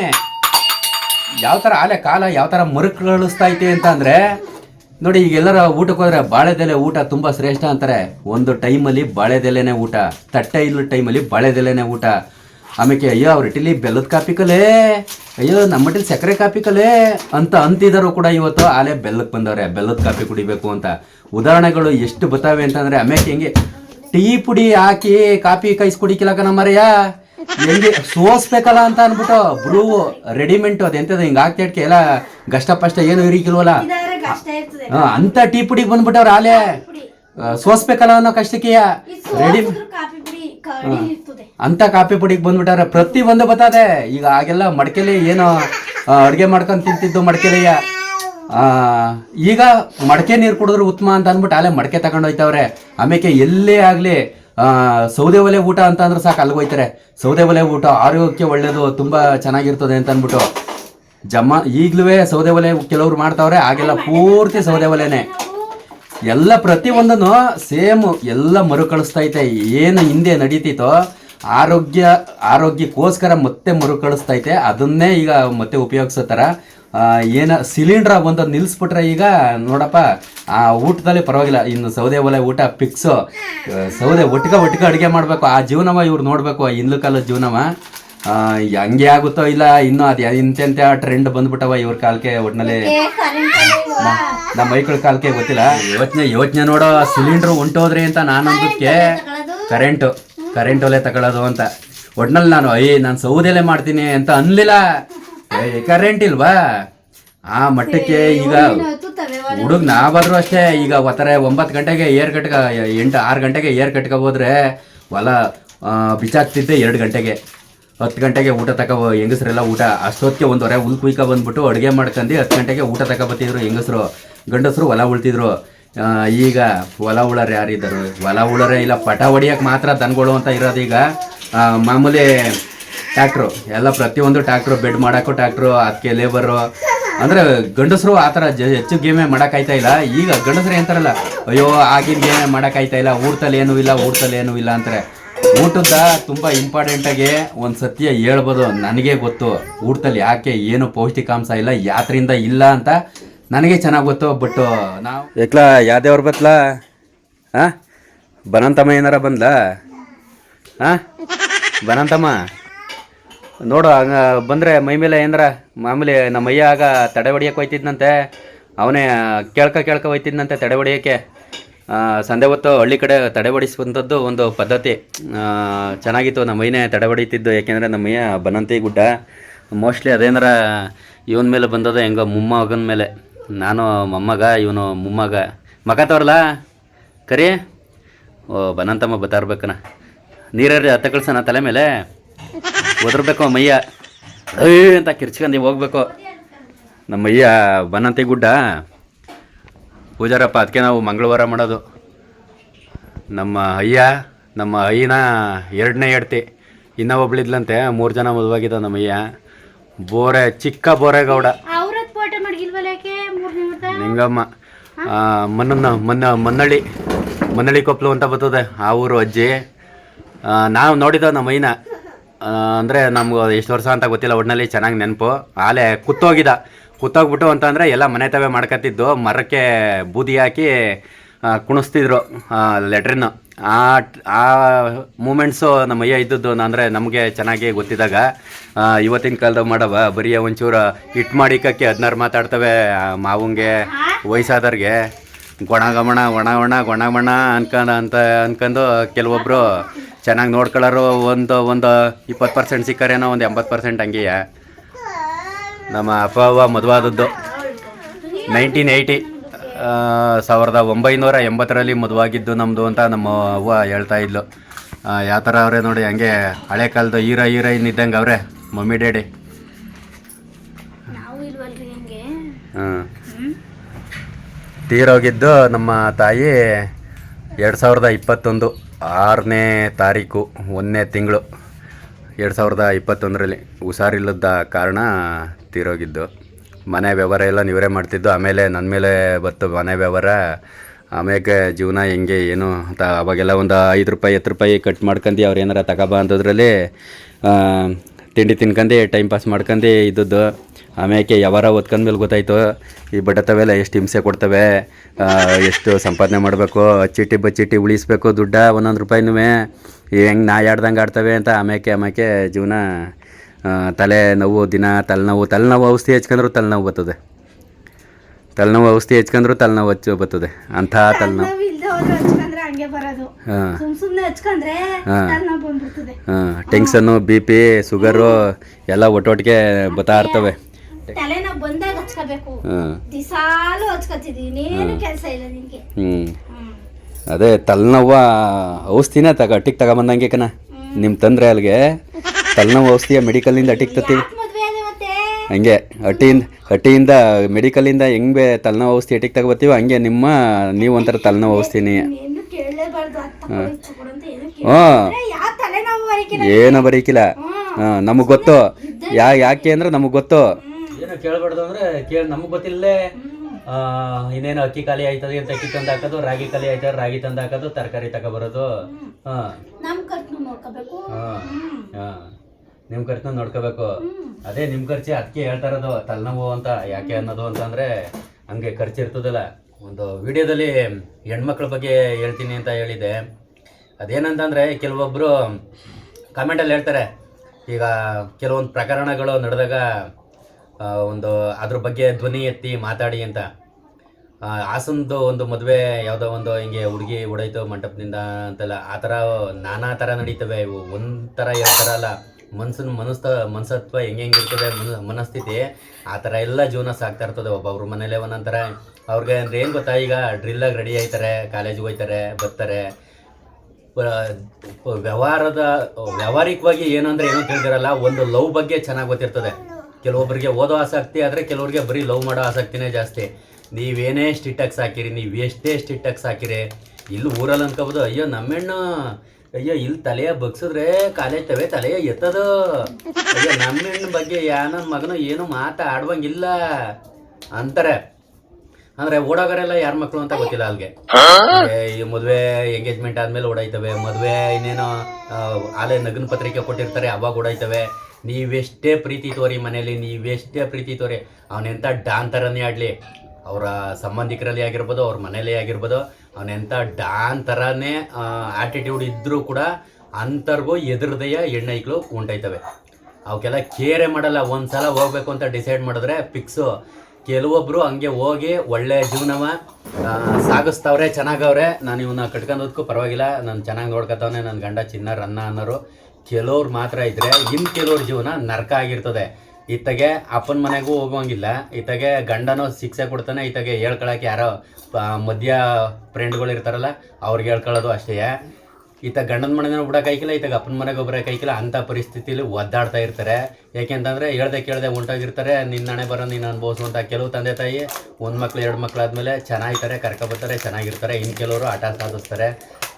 ಯಾವ ಥರ ಆಲೆ ಕಾಲ, ಯಾವ ಥರ ಮರುಕಳಿಸ್ತಾ ಐತೆ ಅಂತ ಅಂದರೆ ನೋಡಿ, ಈಗ ಎಲ್ಲರ ಊಟಕ್ಕೆ ಹೋದ್ರೆ ಬಾಳೆದೆಲೆ ಊಟ ತುಂಬ ಶ್ರೇಷ್ಠ ಅಂತಾರೆ. ಒಂದು ಟೈಮಲ್ಲಿ ಬಾಳೆದೆಲೆನೆ ಊಟ, ತಟ್ಟೆ ಇಲ್ಲ ಟೈಮಲ್ಲಿ ಬಾಳೆದೆಲೆನೆ ಊಟ. ಆಮೇಲೆ ಅಯ್ಯೋ, ಅವ್ರ ಇಟ್ಟಿಲಿ ಬೆಲ್ಲದ ಕಾಪಿ ಅಯ್ಯೋ, ನಮ್ಮ ಹಟ್ಟಿಲಿ ಸಕ್ಕರೆ ಕಾಪಿ ಅಂತ ಅಂತಿದಾರು ಕೂಡ ಇವತ್ತು ಆಲೆ ಬೆಲ್ಲಕ್ಕೆ ಬಂದವ್ರೆ, ಬೆಲ್ಲದ ಕಾಪಿ ಕುಡಿಬೇಕು ಅಂತ. ಉದಾಹರಣೆಗಳು ಎಷ್ಟು ಬತ್ತಾವೆ ಅಂತಂದರೆ ಆಮೇಲೆ ಹೆಂಗೆ ಟೀ ಪುಡಿ ಹಾಕಿ ಕಾಪಿ ಕೈಸ್ ಕುಡಿಕಿಲ್ಲ ಕಣ ಮರೆಯ ಹೆಂಗೆ ಸೋಸ್ಬೇಕಲ್ಲ ಅಂತ ಅನ್ಬಿಟ್ಟು ಬ್ರೂ ರೆಡಿಮೆಂಟ್ ಅದೆಂತದ ಹಿಂಗ ಆಗ್ತಿಟ್ಕೆ ಎಲ್ಲ ಗಷ್ಟ ಪಷ್ಟ ಏನು ಇರಿಕಿಲ್ವಲ್ಲ? ಅಂತ ಟೀ ಪುಡಿಗೆ ಬಂದ್ಬಿಟ್ಟವ್ರ ಆಲೆ. ಸೋಸ್ಬೇಕಲ್ಲ ಅನ್ನೋ ಕಷ್ಟಕ್ಕೆ ರೆಡಿ ಅಂತ ಕಾಫಿ ಪುಡಿಗೆ ಬಂದ್ಬಿಟ್ಟಾರ. ಪ್ರತಿ ಒಂದು ಬತ್ತದೆ. ಈಗ ಆಗೆಲ್ಲ ಮಡಕೆಲಿ ಏನು ಅಡುಗೆ ಮಾಡ್ಕೊಂಡು ತಿಂತಿದ್ದು ಮಡಕೆಲಿಯ. ಆ, ಈಗ ಮಡಕೆ ನೀರು ಕುಡಿದ್ರು ಉತ್ತಮ ಅಂತ ಅಂದ್ಬಿಟ್ಟು ಅಲ್ಲೇ ಮಡಕೆ ತಗೊಂಡೋಯ್ತವ್ರೆ ಆಮೇಲೆ ಎಲ್ಲೇ ಆಗಲಿ ಸೌದೆ ಒಲೆ ಊಟ ಅಂತ ಅಂದ್ರೆ ಸಾಕು, ಅಲ್ಲಿಗೆ ಹೋಯ್ತಾರೆ. ಸೌದೆ ಒಲೆ ಊಟ ಆರೋಗ್ಯಕ್ಕೆ ಒಳ್ಳೇದು, ತುಂಬ ಚೆನ್ನಾಗಿರ್ತದೆ ಅಂತ ಅಂದ್ಬಿಟ್ಟು ಜಮ್ಮ ಈಗ್ಲೂ ಸೌದೆ ಒಲೆ ಕೆಲವ್ರು ಮಾಡ್ತಾವ್ರೆ ಆಗೆಲ್ಲ ಪೂರ್ತಿ ಸೌದೆ ಒಲೆನೆ. ಎಲ್ಲ ಪ್ರತಿಯೊಂದನ್ನು ಸೇಮ್ ಎಲ್ಲ ಮರುಕಳಿಸ್ತೈತೆ ಏನು ಹಿಂದೆ ನಡೀತಿತ್ತೋ, ಆರೋಗ್ಯ, ಆರೋಗ್ಯಕ್ಕೋಸ್ಕರ ಮತ್ತೆ ಮರುಕಳಿಸ್ತೈತೆ ಅದನ್ನೇ ಈಗ ಮತ್ತೆ ಉಪಯೋಗಿಸೋ ಥರ ಏನ ಸಿಲಿಂಡ್ರ ಒಂದು ನಿಲ್ಲಿಸ್ಬಿಟ್ರೆ ಈಗ ನೋಡಪ್ಪ ಆ ಊಟದಲ್ಲಿ ಪರವಾಗಿಲ್ಲ. ಇನ್ನು ಸೌದೆ ಒಲೆ ಊಟ ಪಿಕ್ಸು ಸೌದೆ ಒಟ್ಟಿಗೆ ಒಟ್ಟಿಗೆ ಅಡುಗೆ ಮಾಡಬೇಕು. ಆ ಜೀವನವ ಇವ್ರು ನೋಡಬೇಕು ಹಿಂದ್ಲು ಕಾಲದ ಜೀವನವ. ಹಂಗೆ ಆಗುತ್ತೋ ಇಲ್ಲ ಇನ್ನೂ ಅದು ಇಂತೆಂತ ಟ್ರೆಂಡ್ ಬಂದ್ಬಿಟ್ಟವ ಇವ್ರ ಕಾಲಕ್ಕೆ ಇಲ್ವಾ ನಮ್ಮ ಮೈಕಳ ಕಾಲಕ್ಕೆ ಗೊತ್ತಿಲ್ಲ. ಯೋಚನೆ ಯೋಚನೆ ನೋಡೋ ಸಿಲಿಂಡರ್ ಹೊಂಟೋದ್ರಿ ಅಂತ ನಾನು ಅಂದಕ್ಕೆ ಕರೆಂಟು ಕರೆಂಟ್ ಒಲೆ ತಗೊಳ್ಳೋದು ಅಂತ. ಒಟ್ನಲ್ಲಿ ನಾನು ಅಯ್ಯ ನಾನು ಸೌದೆಲೆ ಮಾಡ್ತೀನಿ ಅಂತ ಅನ್ಲಿಲ್ಲ. ಕರೆಂಟ್ ಇಲ್ವಾ? ಆ ಮಟ್ಟಕ್ಕೆ ಈಗ ಹುಡುಗ ನಾವಾದ್ರೂ ಅಷ್ಟೇ ಈಗ ಒತ್ತಾರೆ ಒಂಬತ್ತು ಗಂಟೆಗೆ ಏರ್ ಕಟ್ಕ ಎಂಟು ಆರು ಗಂಟೆಗೆ ಏರ್ ಕಟ್ಕ ಹೋದ್ರೆ ಹೊಲ ಬಿಚ್ಚಾಕ್ತಿದ್ದೆ ಎರಡು ಗಂಟೆಗೆ. ಹತ್ತು ಗಂಟೆಗೆ ಊಟ ತಕ ಹೆಂಗಸ್ರೆಲ್ಲ ಊಟ ಅಷ್ಟೊತ್ತಿಗೆ ಒಂದೊರೆ ಹುಲ್ ಕುಯ್ಕ ಬಂದ್ಬಿಟ್ಟು ಅಡುಗೆ ಮಾಡ್ಕೊಂಡು ಹತ್ತು ಗಂಟೆಗೆ ಊಟ ತಕ ಬತ್ತಿದ್ರು ಹೆಂಗಸರು ಗಂಡಸರು ಹೊಲ ಉಳ್ತಿದ್ರು. ಈಗ ಹೊಲ ಉಳರು ಯಾರಿದ್ದರು? ಹೊಲ ಉಳರೇ ಇಲ್ಲ ಪಟ ಹೊಡಿಯೋಕೆ ಮಾತ್ರ ದನಗಳು ಅಂತ ಇರೋದು ಈಗ. ಮಾಮೂಲಿ ಟ್ಯಾಕ್ಟ್ರು, ಎಲ್ಲ ಪ್ರತಿಯೊಂದು ಟ್ಯಾಕ್ಟ್ರು, ಬೆಡ್ ಮಾಡೋಕ್ಕೂ ಟ್ಯಾಕ್ಟ್ರು ಅದಕ್ಕೆ ಲೇಬರು ಅಂದರೆ ಗಂಡಸರು ಆ ಥರ ಜ ಹೆಚ್ಚು ಗೇಮೇ ಮಾಡೋಕ್ಕಾಯ್ತಾ ಇಲ್ಲ. ಈಗ ಗಂಡಸರು ಅಂತಾರಲ್ಲ ಅಯ್ಯೋ, ಆಗಿನ ಗೇಮೇ ಮಾಡೋಕ್ಕಾಯ್ತಾ ಇಲ್ಲ, ಊಟದಲ್ಲಿ ಏನೂ ಇಲ್ಲ, ಊಟದಲ್ಲಿ ಏನೂ ಇಲ್ಲ ಅಂತಾರೆ. ಊಟದ ತುಂಬ ಇಂಪಾರ್ಟೆಂಟಾಗಿ ಒಂದು ಸತ್ಯ ಹೇಳ್ಬೋದು, ನನಗೆ ಗೊತ್ತು. ಊಟದಲ್ಲಿ ಯಾಕೆ ಏನು ಪೌಷ್ಟಿಕಾಂಶ ಇಲ್ಲ ಯಾತ್ರಿಂದ ಇಲ್ಲ ಅಂತ ನನಗೆ ಚೆನ್ನಾಗಿ ಗೊತ್ತು ಬಟ್ ನಾವು ಏಕ್ಲ ಯಾವ್ದೇವ್ರ ಬತ್ಲ? ಹಾಂ ಬನಂತಮ್ಮ ಏನಾರ ಬಂದ್ಲಾ? ಹಾಂ ಬನಂತಮ್ಮ? ನೋಡು, ಹಂಗ ಬಂದರೆ ಮೈ ಮೇಲೆ ಏನಾರ, ಮಾಮೂಲಿ ನಮ್ಮ ಅಯ್ಯ ಆಗ ತಡೆ ಹೊಡಿಯಕ್ಕೆ ಹೋಯ್ತಿದ್ನಂತೆ. ಅವನೇ ಕೇಳ್ಕ ಕೇಳ್ಕ ಹೋಯ್ತಿದ್ನಂತೆ ತಡೆ ಹೊಡಿಯೋಕ್ಕೆ. ಸಂಧೆ ಹೊತ್ತು ಹಳ್ಳಿ ಕಡೆ ತಡೆ ಹೊಡಿಸುವಂಥದ್ದು ಒಂದು ಪದ್ಧತಿ. ಚೆನ್ನಾಗಿತ್ತು, ನಮ್ಮ ಮೈನೇ ತಡೆ ಹೊಡಿತಿದ್ದು, ಯಾಕೆಂದರೆ ನಮ್ಮ ಅಯ್ಯ ಬನಂತಿ ಗುಡ್ಡ. ಮೋಸ್ಟ್ಲಿ ಅದೇನಾರ ಇವನ ಮೇಲೆ ಬಂದದ, ಹೆಂಗೋ ಮೊಮ್ಮಗನ ಮೇಲೆ. ನಾನು ಮೊಮ್ಮಗ, ಇವನು ಮೊಮ್ಮಗ. ಮಗ ತೋರ್ಲಾ ಕರಿ? ಓ, ಬನಂತಮ್ಮ ಬತ್ತಾರ್ಬೇಕನ. ನೀರ ಹತ್ತ ಕಳ್ಸೋಣ ತಲೆ ಮೇಲೆ? ಒದರ್ಬೇಕು ಮಯ್ಯ ಅಯ್ಯ ಅಂತ ಕಿರ್ಚ್ಕೊಂಡು ಹೋಗ್ಬೇಕು? ನಮ್ಮ ಮಯ್ಯ ಬನಂತಿ ಗುಡ್ಡ. ಪೂಜಾರಪ್ಪ ಅದಕ್ಕೆ ನಾವು ಮಂಗಳವಾರ ಮಾಡೋದು. ನಮ್ಮ ಅಯ್ಯ ನಮ್ಮ ಅಯ್ಯನ ಎರಡನೇ ಎಡ್ತಿ ಇನ್ನೂ ಒಬ್ಳಿದ್ಲಂತೆ ಮೂರು ಜನ ಮದುವಾಗಿದ್ದ ನಮ್ಮ ಅಯ್ಯ. ಬೋರೆ ಚಿಕ್ಕ ಬೋರೆಗೌಡ ನಿಂಗಮ್ಮ ಮನ್ನ ಮನ್ನ ಮನ್ನಳ್ಳಿ. ಮನ್ನಳ್ಳಿ ಕೊಪ್ಪಲು ಅಂತ ಬರ್ತದೆ ಆ ಊರು ಅಜ್ಜಿ. ನಾವು ನೋಡಿದ ನಮ್ಮ ಮೈನ ಅಂದರೆ ನಮ್ಗೆ ಎಷ್ಟು ವರ್ಷ ಅಂತ ಗೊತ್ತಿಲ್ಲ ಒಟ್ಟಿನಲ್ಲಿ ಚೆನ್ನಾಗಿ ನೆನಪು. ಆಲೆ ಕುತ್ತೋಗಿದ ಕುತ್ತೋಗ್ಬಿಟ್ಟು ಅಂತಂದರೆ ಎಲ್ಲ ಮನೆ ತವೆ ಮಾಡ್ಕೊತಿದ್ದು ಮರಕ್ಕೆ ಬೂದಿ ಹಾಕಿ ಕುಣಿಸ್ತಿದ್ರು ಲೆಟ್ರಿನ. ಆ ಆ ಮೂಮೆಂಟ್ಸು ನಮ್ಮ ಅಯ್ಯ ಇದ್ದದ್ದು ಅಂದರೆ ನಮಗೆ ಚೆನ್ನಾಗಿ ಗೊತ್ತಿದ್ದಾಗ ಇವತ್ತಿನ ಕಾಲದಾಗ ಮಾಡವ, ಬರೀ ಒಂಚೂರು ಹಿಟ್ ಮಾಡಿಕಕ್ಕೆ ಹದಿನಾರು ಮಾತಾಡ್ತವೆ ಮಾವಂಗೆ, ವಯಸ್ಸಾದವ್ರಿಗೆ. ಗೊಣಗಮಣ ಒಣ ಒಣ ಗೊಣ ಮಣ ಅನ್ಕೊಂಡ್ ಅಂತ ಅನ್ಕೊಂಡು ಕೆಲವೊಬ್ಬರು ಚೆನ್ನಾಗಿ ನೋಡ್ಕೊಳ್ಳೋರು ಒಂದು ಒಂದು ಇಪ್ಪತ್ತು ಪರ್ಸೆಂಟ್ ಸಿಕ್ಕರೇನೋ ಒಂದು ಎಂಬತ್ತು ಪರ್ಸೆಂಟ್ ಹಂಗೆಯ. ನಮ್ಮ ಅಪ್ಪ ಅವ್ವ ಮದುವಾದದ್ದು ನೈನ್ಟೀನ್ ಏಯ್ಟಿ ಸಾವಿರದ ಒಂಬೈನೂರ ಎಂಬತ್ತರಲ್ಲಿ ಮದುವಾಗಿದ್ದು ನಮ್ಮದು ಅಂತ ನಮ್ಮ ಅವ್ವ ಹೇಳ್ತಾ ಇದ್ಲು. ಯಾವ ಥರ ಅವರೇ ನೋಡಿ ಹಂಗೆ ಹಳೆ ಕಾಲದ ಹೀರೋ ಹೀರೋಯಿನ್ ಇದ್ದಂಗೆ ಅವರೇ ಮಮ್ಮಿ ಡ್ಯಾಡಿ. ತೀರೋಗಿದ್ದು ನಮ್ಮ ತಾಯಿ ಎರಡು ಸಾವಿರದ ಇಪ್ಪತ್ತೊಂದು. ಆರನೇ ತಾರೀಕು, ಒಂದನೇ ತಿಂಗಳು ಎರಡು ಸಾವಿರದ ಇಪ್ಪತ್ತೊಂದರಲ್ಲಿ ಹುಷಾರಿಲ್ಲದ ಕಾರಣ ತೀರೋಗಿದ್ದು. ಮನೆ ವ್ಯವಹಾರ ಎಲ್ಲ ನೀವೇ ಮಾಡ್ತಿದ್ದು. ಆಮೇಲೆ ನನ್ನ ಮೇಲೆ ಬತ್ತು ಮನೆ ವ್ಯವಹಾರ. ಆಮೇಲೆ ಜೀವನ ಹೆಂಗೆ, ಏನು ಅಂತ ಅವಾಗೆಲ್ಲ ಒಂದು ಐದು ರೂಪಾಯಿ, ಹತ್ತು ರೂಪಾಯಿ ಕಟ್ ಮಾಡ್ಕೊಂಡು ಅವ್ರು ಏನಾರ ತಗೋಬಾ ಅಂತದ್ರಲ್ಲಿ ತಿಂಡಿ ತಿನ್ಕಂಡು ಟೈಮ್ ಪಾಸ್ ಮಾಡ್ಕಂಡು ಇದ್ದದ್ದು. ಆಮೇಲೆ ಯಾವಾರ ಓದ್ಕೊಂಡ್ಮೇಲೆ ಗೊತ್ತಾಯ್ತು ಈ ಬಡತವೆಲ್ಲ ಎಷ್ಟು ಹಿಂಸೆ ಕೊಡ್ತವೆ ಎಷ್ಟು ಸಂಪಾದನೆ ಮಾಡಬೇಕು ಅಚ್ಚಿಟ್ಟಿ ಬಚ್ಚಿಟ್ಟಿ ಉಳಿಸ್ಬೇಕು ದುಡ್ಡ ಒಂದೊಂದು ರೂಪಾಯಿನೂ ಹೆಂಗೆ ನಾಯಿ ಆಡ್ದಂಗೆ ಆಡ್ತವೆ ಅಂತ ಆಮೇಲೆ ಆಮೇಲೆ ಜೀವನ ತಲೆ ನೋವು ದಿನ ತಲೆನೋವು ತಲೆನೋವು ಔಷಧಿ ಹಚ್ಕೊಂಡ್ರು ತಲೆನೋವು ಬರ್ತದೆ. ತಲೆನೋವು ಔಷಧಿ ಹಚ್ಕೊಂಡ್ರು ತಲೆನೋವು ಹಚ್ಚು ಬರ್ತದೆ. ಅಂಥ ತಲೆನೋವು. ಟೆನ್ಷನ್ನು ಬಿ ಪಿ ಶುಗರು ಎಲ್ಲ ಒಟ್ಟೊಟ್ಟಿಗೆ ಬತ್ತಾ ಇರ್ತವೆ. ತಲೆನೋವು ಬಂದಾಗ ಹಚ್ಕೋಬೇಕು. ದಿಸಾಲು ಹಚ್ಕೊತಿದೀನಿ ಏನು ಕೆಲಸ ಇಲ್ಲ ನಿಮಗೆ. ಹ್ಞೂ ಅದೇ ತಲೆನೋವ ಔಷಧಿನ ತಗ ಅಟ್ಟಿಗೆ ತಗೊಂಬಂದಂಗೆ ಕಣ. ನಿಮ್ಮ ತಂದ್ರೆ ಅಲ್ಲಿಗೆ ತಲೆನೋವು ಔಷಧಿಯ ಮೆಡಿಕಲಿಂದ ಅಟ್ಟಿಗೆ ಮತ್ತೆ? ಹಂಗೆ ಹಟ್ಟಿಯಿಂದ ಹಟ್ಟಿಯಿಂದ ಮೆಡಿಕಲಿಂದ ಹೆಂಗೆ ತಲೆನೋವು ಔಷಧಿ ಅಟ್ಟಿಗೆ ತಗೋಬತ್ತೀವೋ ಹಂಗೆ ನಿಮ್ಮ ನೀವು ಒಂಥರ ತಲೆನೋವು ಔಷಧಿನಿ. ಹಾಂ. ಏನು ಬರೀಕಿಲ್ಲ? ಹಾಂ ನಮಗೆ ಗೊತ್ತು. ಯಾ ಯಾಕೆ ಅಂದ್ರೆ ನಮಗೆ ಗೊತ್ತು. ಏನು ಕೇಳಬಾರ್ದು ಅಂದ್ರೆ ಕೇಳಿ ನಮಗೆ ಗೊತ್ತಿಲ್ಲೇ ಇನ್ನೇನು ಅಕ್ಕಿ ಖಾಲಿ ಆಯ್ತದೆ ಅಂತ ಅಕ್ಕಿ ತಂದು ಹಾಕೋದು ರಾಗಿ ಖಾಲಿ ಆಯ್ತದೆ ರಾಗಿ ತಂದು ಹಾಕೋದು ತರಕಾರಿ ತಗೊಬರೋದು. ಹಾಂ. ನಮ್ ಖರ್ಚು ನೋಡ್ಕೋಬೇಕು. ಹಾಂ. ಹಾಂ. ನಿಮ್ಮ ಖರ್ಚನ್ನ ನೋಡ್ಕೋಬೇಕು. ಅದೇ ನಿಮ್ಮ ಖರ್ಚು ಅದಕ್ಕೆ ಹೇಳ್ತಾರದು ತಲೆನೋವು ಅಂತ ಯಾಕೆ ಅನ್ನೋದು ಅಂತಂದರೆ ಹಂಗೆ ಖರ್ಚು ಇರ್ತದಲ್ಲ. ಒಂದು ವಿಡಿಯೋದಲ್ಲಿ ಹೆಣ್ಮಕ್ಳ ಬಗ್ಗೆ ಹೇಳ್ತೀನಿ ಅಂತ ಹೇಳಿದೆ ಅದೇನಂತಂದರೆ ಕೆಲವೊಬ್ಬರು ಕಮೆಂಟಲ್ಲಿ ಹೇಳ್ತಾರೆ ಈಗ ಕೆಲವೊಂದು ಪ್ರಕರಣಗಳು ನಡೆದಾಗ ಒಂದು ಅದ್ರ ಬಗ್ಗೆ ಧ್ವನಿ ಎತ್ತಿ ಮಾತಾಡಿ ಅಂತ. ಹಾಸನದು ಒಂದು ಮದುವೆ ಯಾವುದೋ ಒಂದು ಹಿಂಗೆ ಹುಡುಗಿ ಹೊಡೈತು ಮಂಟಪದಿಂದ ಅಂತೆಲ್ಲ, ಆ ಥರ ನಾನಾ ಥರ ನಡೀತವೆ ಇವು. ಒಂಥರ ಥರ ಎರಡು ಥರ ಅಲ್ಲ, ಮನ್ಸಿನ ಮನಸ್ತ ಮನಸತ್ವ ಹೆಂಗೆ ಇರ್ತದೆ, ಮನ, ಮನಸ್ಥಿತಿ, ಆ ಥರ ಎಲ್ಲ ಜೀವನ ಸಾಗ್ತಾ ಇರ್ತದೆ. ಒಬ್ಬೊಬ್ರ ಮನೇಲೆ ಒಂದೊಂಥರ ಅವ್ರಿಗೆ ಅಂದ್ರೆ ಏನು ಗೊತ್ತಾ ಈಗ ಡ್ರಿಲ್ಲಾಗಿ ರೆಡಿ ಆಯ್ತಾರೆ ಕಾಲೇಜಿಗೆ ಹೋಗ್ತಾರೆ ಬರ್ತಾರೆ. ವ್ಯವಹಾರದ, ವ್ಯಾವಹಾರಿಕವಾಗಿ ಏನು ಅಂದ್ರೆ ಏನೋ ತಿಳಿದಿರಲ್ಲ, ಒಂದು ಲವ್ ಬಗ್ಗೆ ಚೆನ್ನಾಗಿ ಗೊತ್ತಿರ್ತದೆ. ಕೆಲವೊಬ್ಬರಿಗೆ ಓದೋ ಆಸಕ್ತಿ ಆದರೆ ಕೆಲವ್ರಿಗೆ ಬರೀ ಲವ್ ಮಾಡೋ ಆಸಕ್ತಿನೇ ಜಾಸ್ತಿ. ನೀವೇನೇ ಸ್ಟಿಟ್ಟಾಗಿ ಸಾಕಿರಿ ನೀವು ಎಷ್ಟೇ ಸ್ಟಿಟ್ಟಾಗಿ ಸಾಕಿರಿ ಇಲ್ಲಿ ಊರಲ್ಲಿ ಅನ್ಕೋಬೋದು, ಅಯ್ಯೋ ನಮ್ಮೆಣ್ಣು, ಅಯ್ಯೋ ಇಲ್ಲಿ ತಲೆಯ ಬಗ್ಸಿದ್ರೆ ಕಾಲೇಜ್ ತವೆ ತಲೆಯ ಎತ್ತದು. ಅಯ್ಯೋ ನಮ್ಮೆಣ್ಣ ಬಗ್ಗೆ ಯಾನ ಮಗನ ಏನು ಮಾತಾಡುವಂಗಿಲ್ಲ ಅಂತಾರೆ. ಅಂದ್ರೆ ಓಡೋಗರೆಲ್ಲ ಯಾರ ಮಕ್ಕಳು ಅಂತ ಗೊತ್ತಿಲ್ಲ ಅಲ್ಲಿಗೆ ಈ ಮದುವೆ ಎಂಗೇಜ್ಮೆಂಟ್ ಆದ್ಮೇಲೆ ಓಡಾಯ್ತವೆ, ಮದುವೆ ಇನ್ನೇನೋ ಆಲೆ ನಗನ ಪತ್ರಿಕೆ ಕೊಟ್ಟಿರ್ತಾರೆ, ಅವಾಗ ಓಡಾಯ್ತವೆ. ನೀವೆಷ್ಟೇ ಪ್ರೀತಿ ತೋರಿ ಮನೆಯಲ್ಲಿ, ನೀವೆಷ್ಟೇ ಪ್ರೀತಿ ತೋರಿ ಅವನೆಂಥ ಡಾನ್ ಥರನೇ ಆಡಲಿ ಅವರ ಸಂಬಂಧಿಕರಲ್ಲಿ ಆಗಿರ್ಬೋದು, ಅವ್ರ ಮನೇಲಿ ಆಗಿರ್ಬೋದು ಅವನೆಂಥ ಡಾನ್ ಥರನೇ ಆಟಿಟ್ಯೂಡ್ ಇದ್ದರೂ ಕೂಡ ಅಂಥರ್ಗೂ ಎದುರದೆಯ ಹೆಣ್ಣೈಕ್ಳು ಉಂಟೈತವೆ. ಅವಕ್ಕೆಲ್ಲ ಕೇರೆ ಮಾಡಲ್ಲ, ಒಂದ್ಸಲ ಹೋಗ್ಬೇಕು ಅಂತ ಡಿಸೈಡ್ ಮಾಡಿದ್ರೆ ಫಿಕ್ಸು ಕೆಲವೊಬ್ಬರು ಹಂಗೆ ಹೋಗಿ ಒಳ್ಳೆ ಜೀವನವ ಸಾಗಿಸ್ತವ್ರೆ, ಚೆನ್ನಾಗವ್ರೆ, ನಾನು ಇವನ್ನ ಕಟ್ಕೊಂಡೋದಕ್ಕೂ ಪರವಾಗಿಲ್ಲ, ನಾನು ಚೆನ್ನಾಗಿ ನೋಡ್ಕೊತವನೆ ನನ್ನ ಗಂಡ ಚಿನ್ನ ರನ್ನ ಅನ್ನೋರು. ಕೆಲವ್ರು ಮಾತ್ರ ಇದ್ರೆ ಇನ್ನು ಕೆಲವ್ರ ಜೀವನ ನರಕ ಆಗಿರ್ತದೆ. ಇತ್ತಗೆ ಅಪ್ಪನ ಮನೆಗೂ ಹೋಗುವಂಗಿಲ್ಲ. ಇತ್ತಗೆ ಗಂಡನೋ ಶಿಕ್ಷೆ ಕೊಡ್ತಾನೆ, ಇತ್ತಗೆ ಹೇಳ್ಕೊಳಕ್ಕೆ ಯಾರೋ ಮಧ್ಯ ಫ್ರೆಂಡ್ಗಳು ಇರ್ತಾರಲ್ಲ, ಅವ್ರಿಗೆ ಹೇಳ್ಕೊಳ್ಳೋದು ಅಷ್ಟೇ. ಈತ ಗಂಡನ ಮನೆನೂ ಬಿಡೋಕ್ಕಾಯ್ಕಿಲ್ಲ ಈತಾಗ ಅಪ್ಪನ ಮನೆಗೆ ಒಬ್ಬರಕ್ಕಾಯ್ಕಿಲ್ಲ ಅಂಥ ಪರಿಸ್ಥಿತಿಲಿ ಒದ್ದಾಡ್ತಾ ಇರ್ತಾರೆ. ಯಾಕೆಂತಂದರೆ ಹೇಳ್ದೆ ಕೇಳ್ದೆ ಉಂಟಾಗಿರ್ತಾರೆ, ನಿನ್ನ ಹಣೆ ಬರೋ ನೀನು ಅನುಭವಿಸುವಂಥ ಕೆಲವು ತಂದೆ ತಾಯಿ, ಒಂದು ಮಕ್ಳು, ಎರಡು ಮಕ್ಕಳಾದ್ಮೇಲೆ ಚೆನ್ನಾಗಿರ್ತಾರೆ, ಕರ್ಕೊಬರ್ತಾರೆ, ಚೆನ್ನಾಗಿರ್ತಾರೆ ಇನ್ನು ಕೆಲವರು ಆಟ ಸಾಧಿಸ್ತಾರೆ.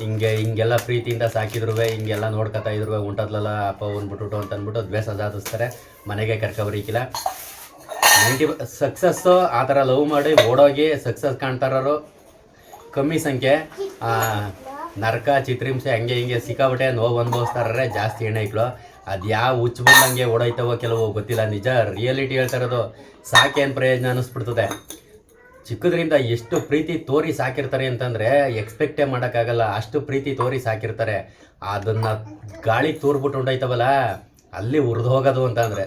ಹಿಂಗೆ, ಹಿಂಗೆಲ್ಲ ಪ್ರೀತಿಯಿಂದ ಸಾಕಿದ್ರು ಹಿಂಗೆಲ್ಲ ನೋಡ್ಕೊತಾ ಇದ್ರು ಉಂಟದ್ಲಲ್ಲ ಅಪ್ಪ ಬಂದ್ಬಿಟ್ಟು ಅಂತ ಅಂದ್ಬಿಟ್ಟು ದ್ವೇಷ ಸಾಧಿಸ್ತಾರೆ ಮನೆಗೆ ಕರ್ಕೊಬರಿಕಿಲ್ಲ ನೈಂಟಿ ಸಕ್ಸಸ್ಸು ಆ ಥರ ಲವ್ ಮಾಡಿ ಓಡೋಗಿ ಸಕ್ಸಸ್ ಕಾಣ್ತಾರೋರು ಕಮ್ಮಿ ಸಂಖ್ಯೆ. ನರಕ, ಚಿತ್ರಿಂಸೆ ಹಂಗೆ ಹಿಂಗೆ ಸಿಕ್ಕಾಬಿಟ್ಟೆ, ನೋವು ಅನುಭವಿಸ್ತಾರ್ರೆ ಜಾಸ್ತಿ ಹೆಣ್ಣೈಕ್ಳು ಅದು ಯಾವ ಹುಚ್ಚು ಬಂದಂಗೆ ಓಡೋಯ್ತವೋ, ಕೆಲವು ಗೊತ್ತಿಲ್ಲ. ನಿಜ ರಿಯಾಲಿಟಿ ಹೇಳ್ತಾ ಇರೋದು, ಸಾಕೇನು ಪ್ರಯೋಜನ ಅನ್ನಿಸ್ಬಿಡ್ತದೆ ಚಿಕ್ಕದ್ರಿಂದ ಎಷ್ಟು ಪ್ರೀತಿ ತೋರಿ ಸಾಕಿರ್ತಾರೆ ಅಂತಂದರೆ ಎಕ್ಸ್ಪೆಕ್ಟೇ ಮಾಡೋಕ್ಕಾಗಲ್ಲ. ಅಷ್ಟು ಪ್ರೀತಿ ತೋರಿ ಸಾಕಿರ್ತಾರೆ. ಅದನ್ನು ಗಾಳಿ ತೋರ್ಬಿಟ್ಟು ಉಂಡೈತವಲ್ಲ ಅಲ್ಲಿ ಉರಿದು ಹೋಗೋದು ಅಂತಂದರೆ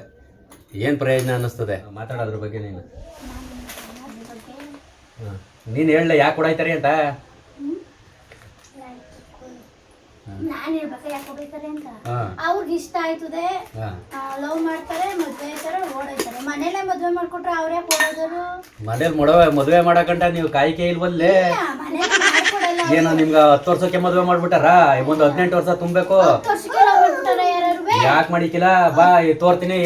ಏನು ಪ್ರಯೋಜನ ಅನ್ನಿಸ್ತದೆ? ಮಾತಾಡೋದ್ರ ಬಗ್ಗೆ ನೀನು. ನೀನು ಹೇಳಲೇ ಯಾಕೆ ಕೊಡಾಯ್ತಾರೆ ಅಂತ? ನಾನ್ ಹೇಳ್ಬೇಕಾ ಯಾಕೆ ಅಂತ? ಅವ್ರಿಗೆ ಇಷ್ಟ ಆಯ್ತದೆ. ಲವ್ ಮಾಡ್ತಾರೆ ಮದ್ವೆ ಆಯ್ತಾರೆ ಓಡೋಯ್ತಾರೆ. ಮನೇಲೆ ಮದ್ವೆ ಮಾಡ್ಕೊಟ್ರೆ ಅವ್ರ ಯಾಕೆ ಓಡೋದರು ಮನೇಲಿ ಮೊಡವೆ ಮದುವೆ ಮಾಡಕಂಟ ನೀವು ಕಾಯಿಕೆ ಇಲ್ವಲ್ಲೇ? ಏನೋ ನಿಮ್ಗೆ ಹತ್ತು ವರ್ಷಕ್ಕೆ ಮದುವೆ ಮಾಡ್ಬಿಟ್ಟಾರ? ಒಂದು ಹದಿನೆಂಟು ವರ್ಷ ತುಂಬಬೇಕು. ಯಾಕೆ ಮಾಡಿಕಿಲ್ಲ? ಬಾ ಈ ತೋರ್ತೀನಿ.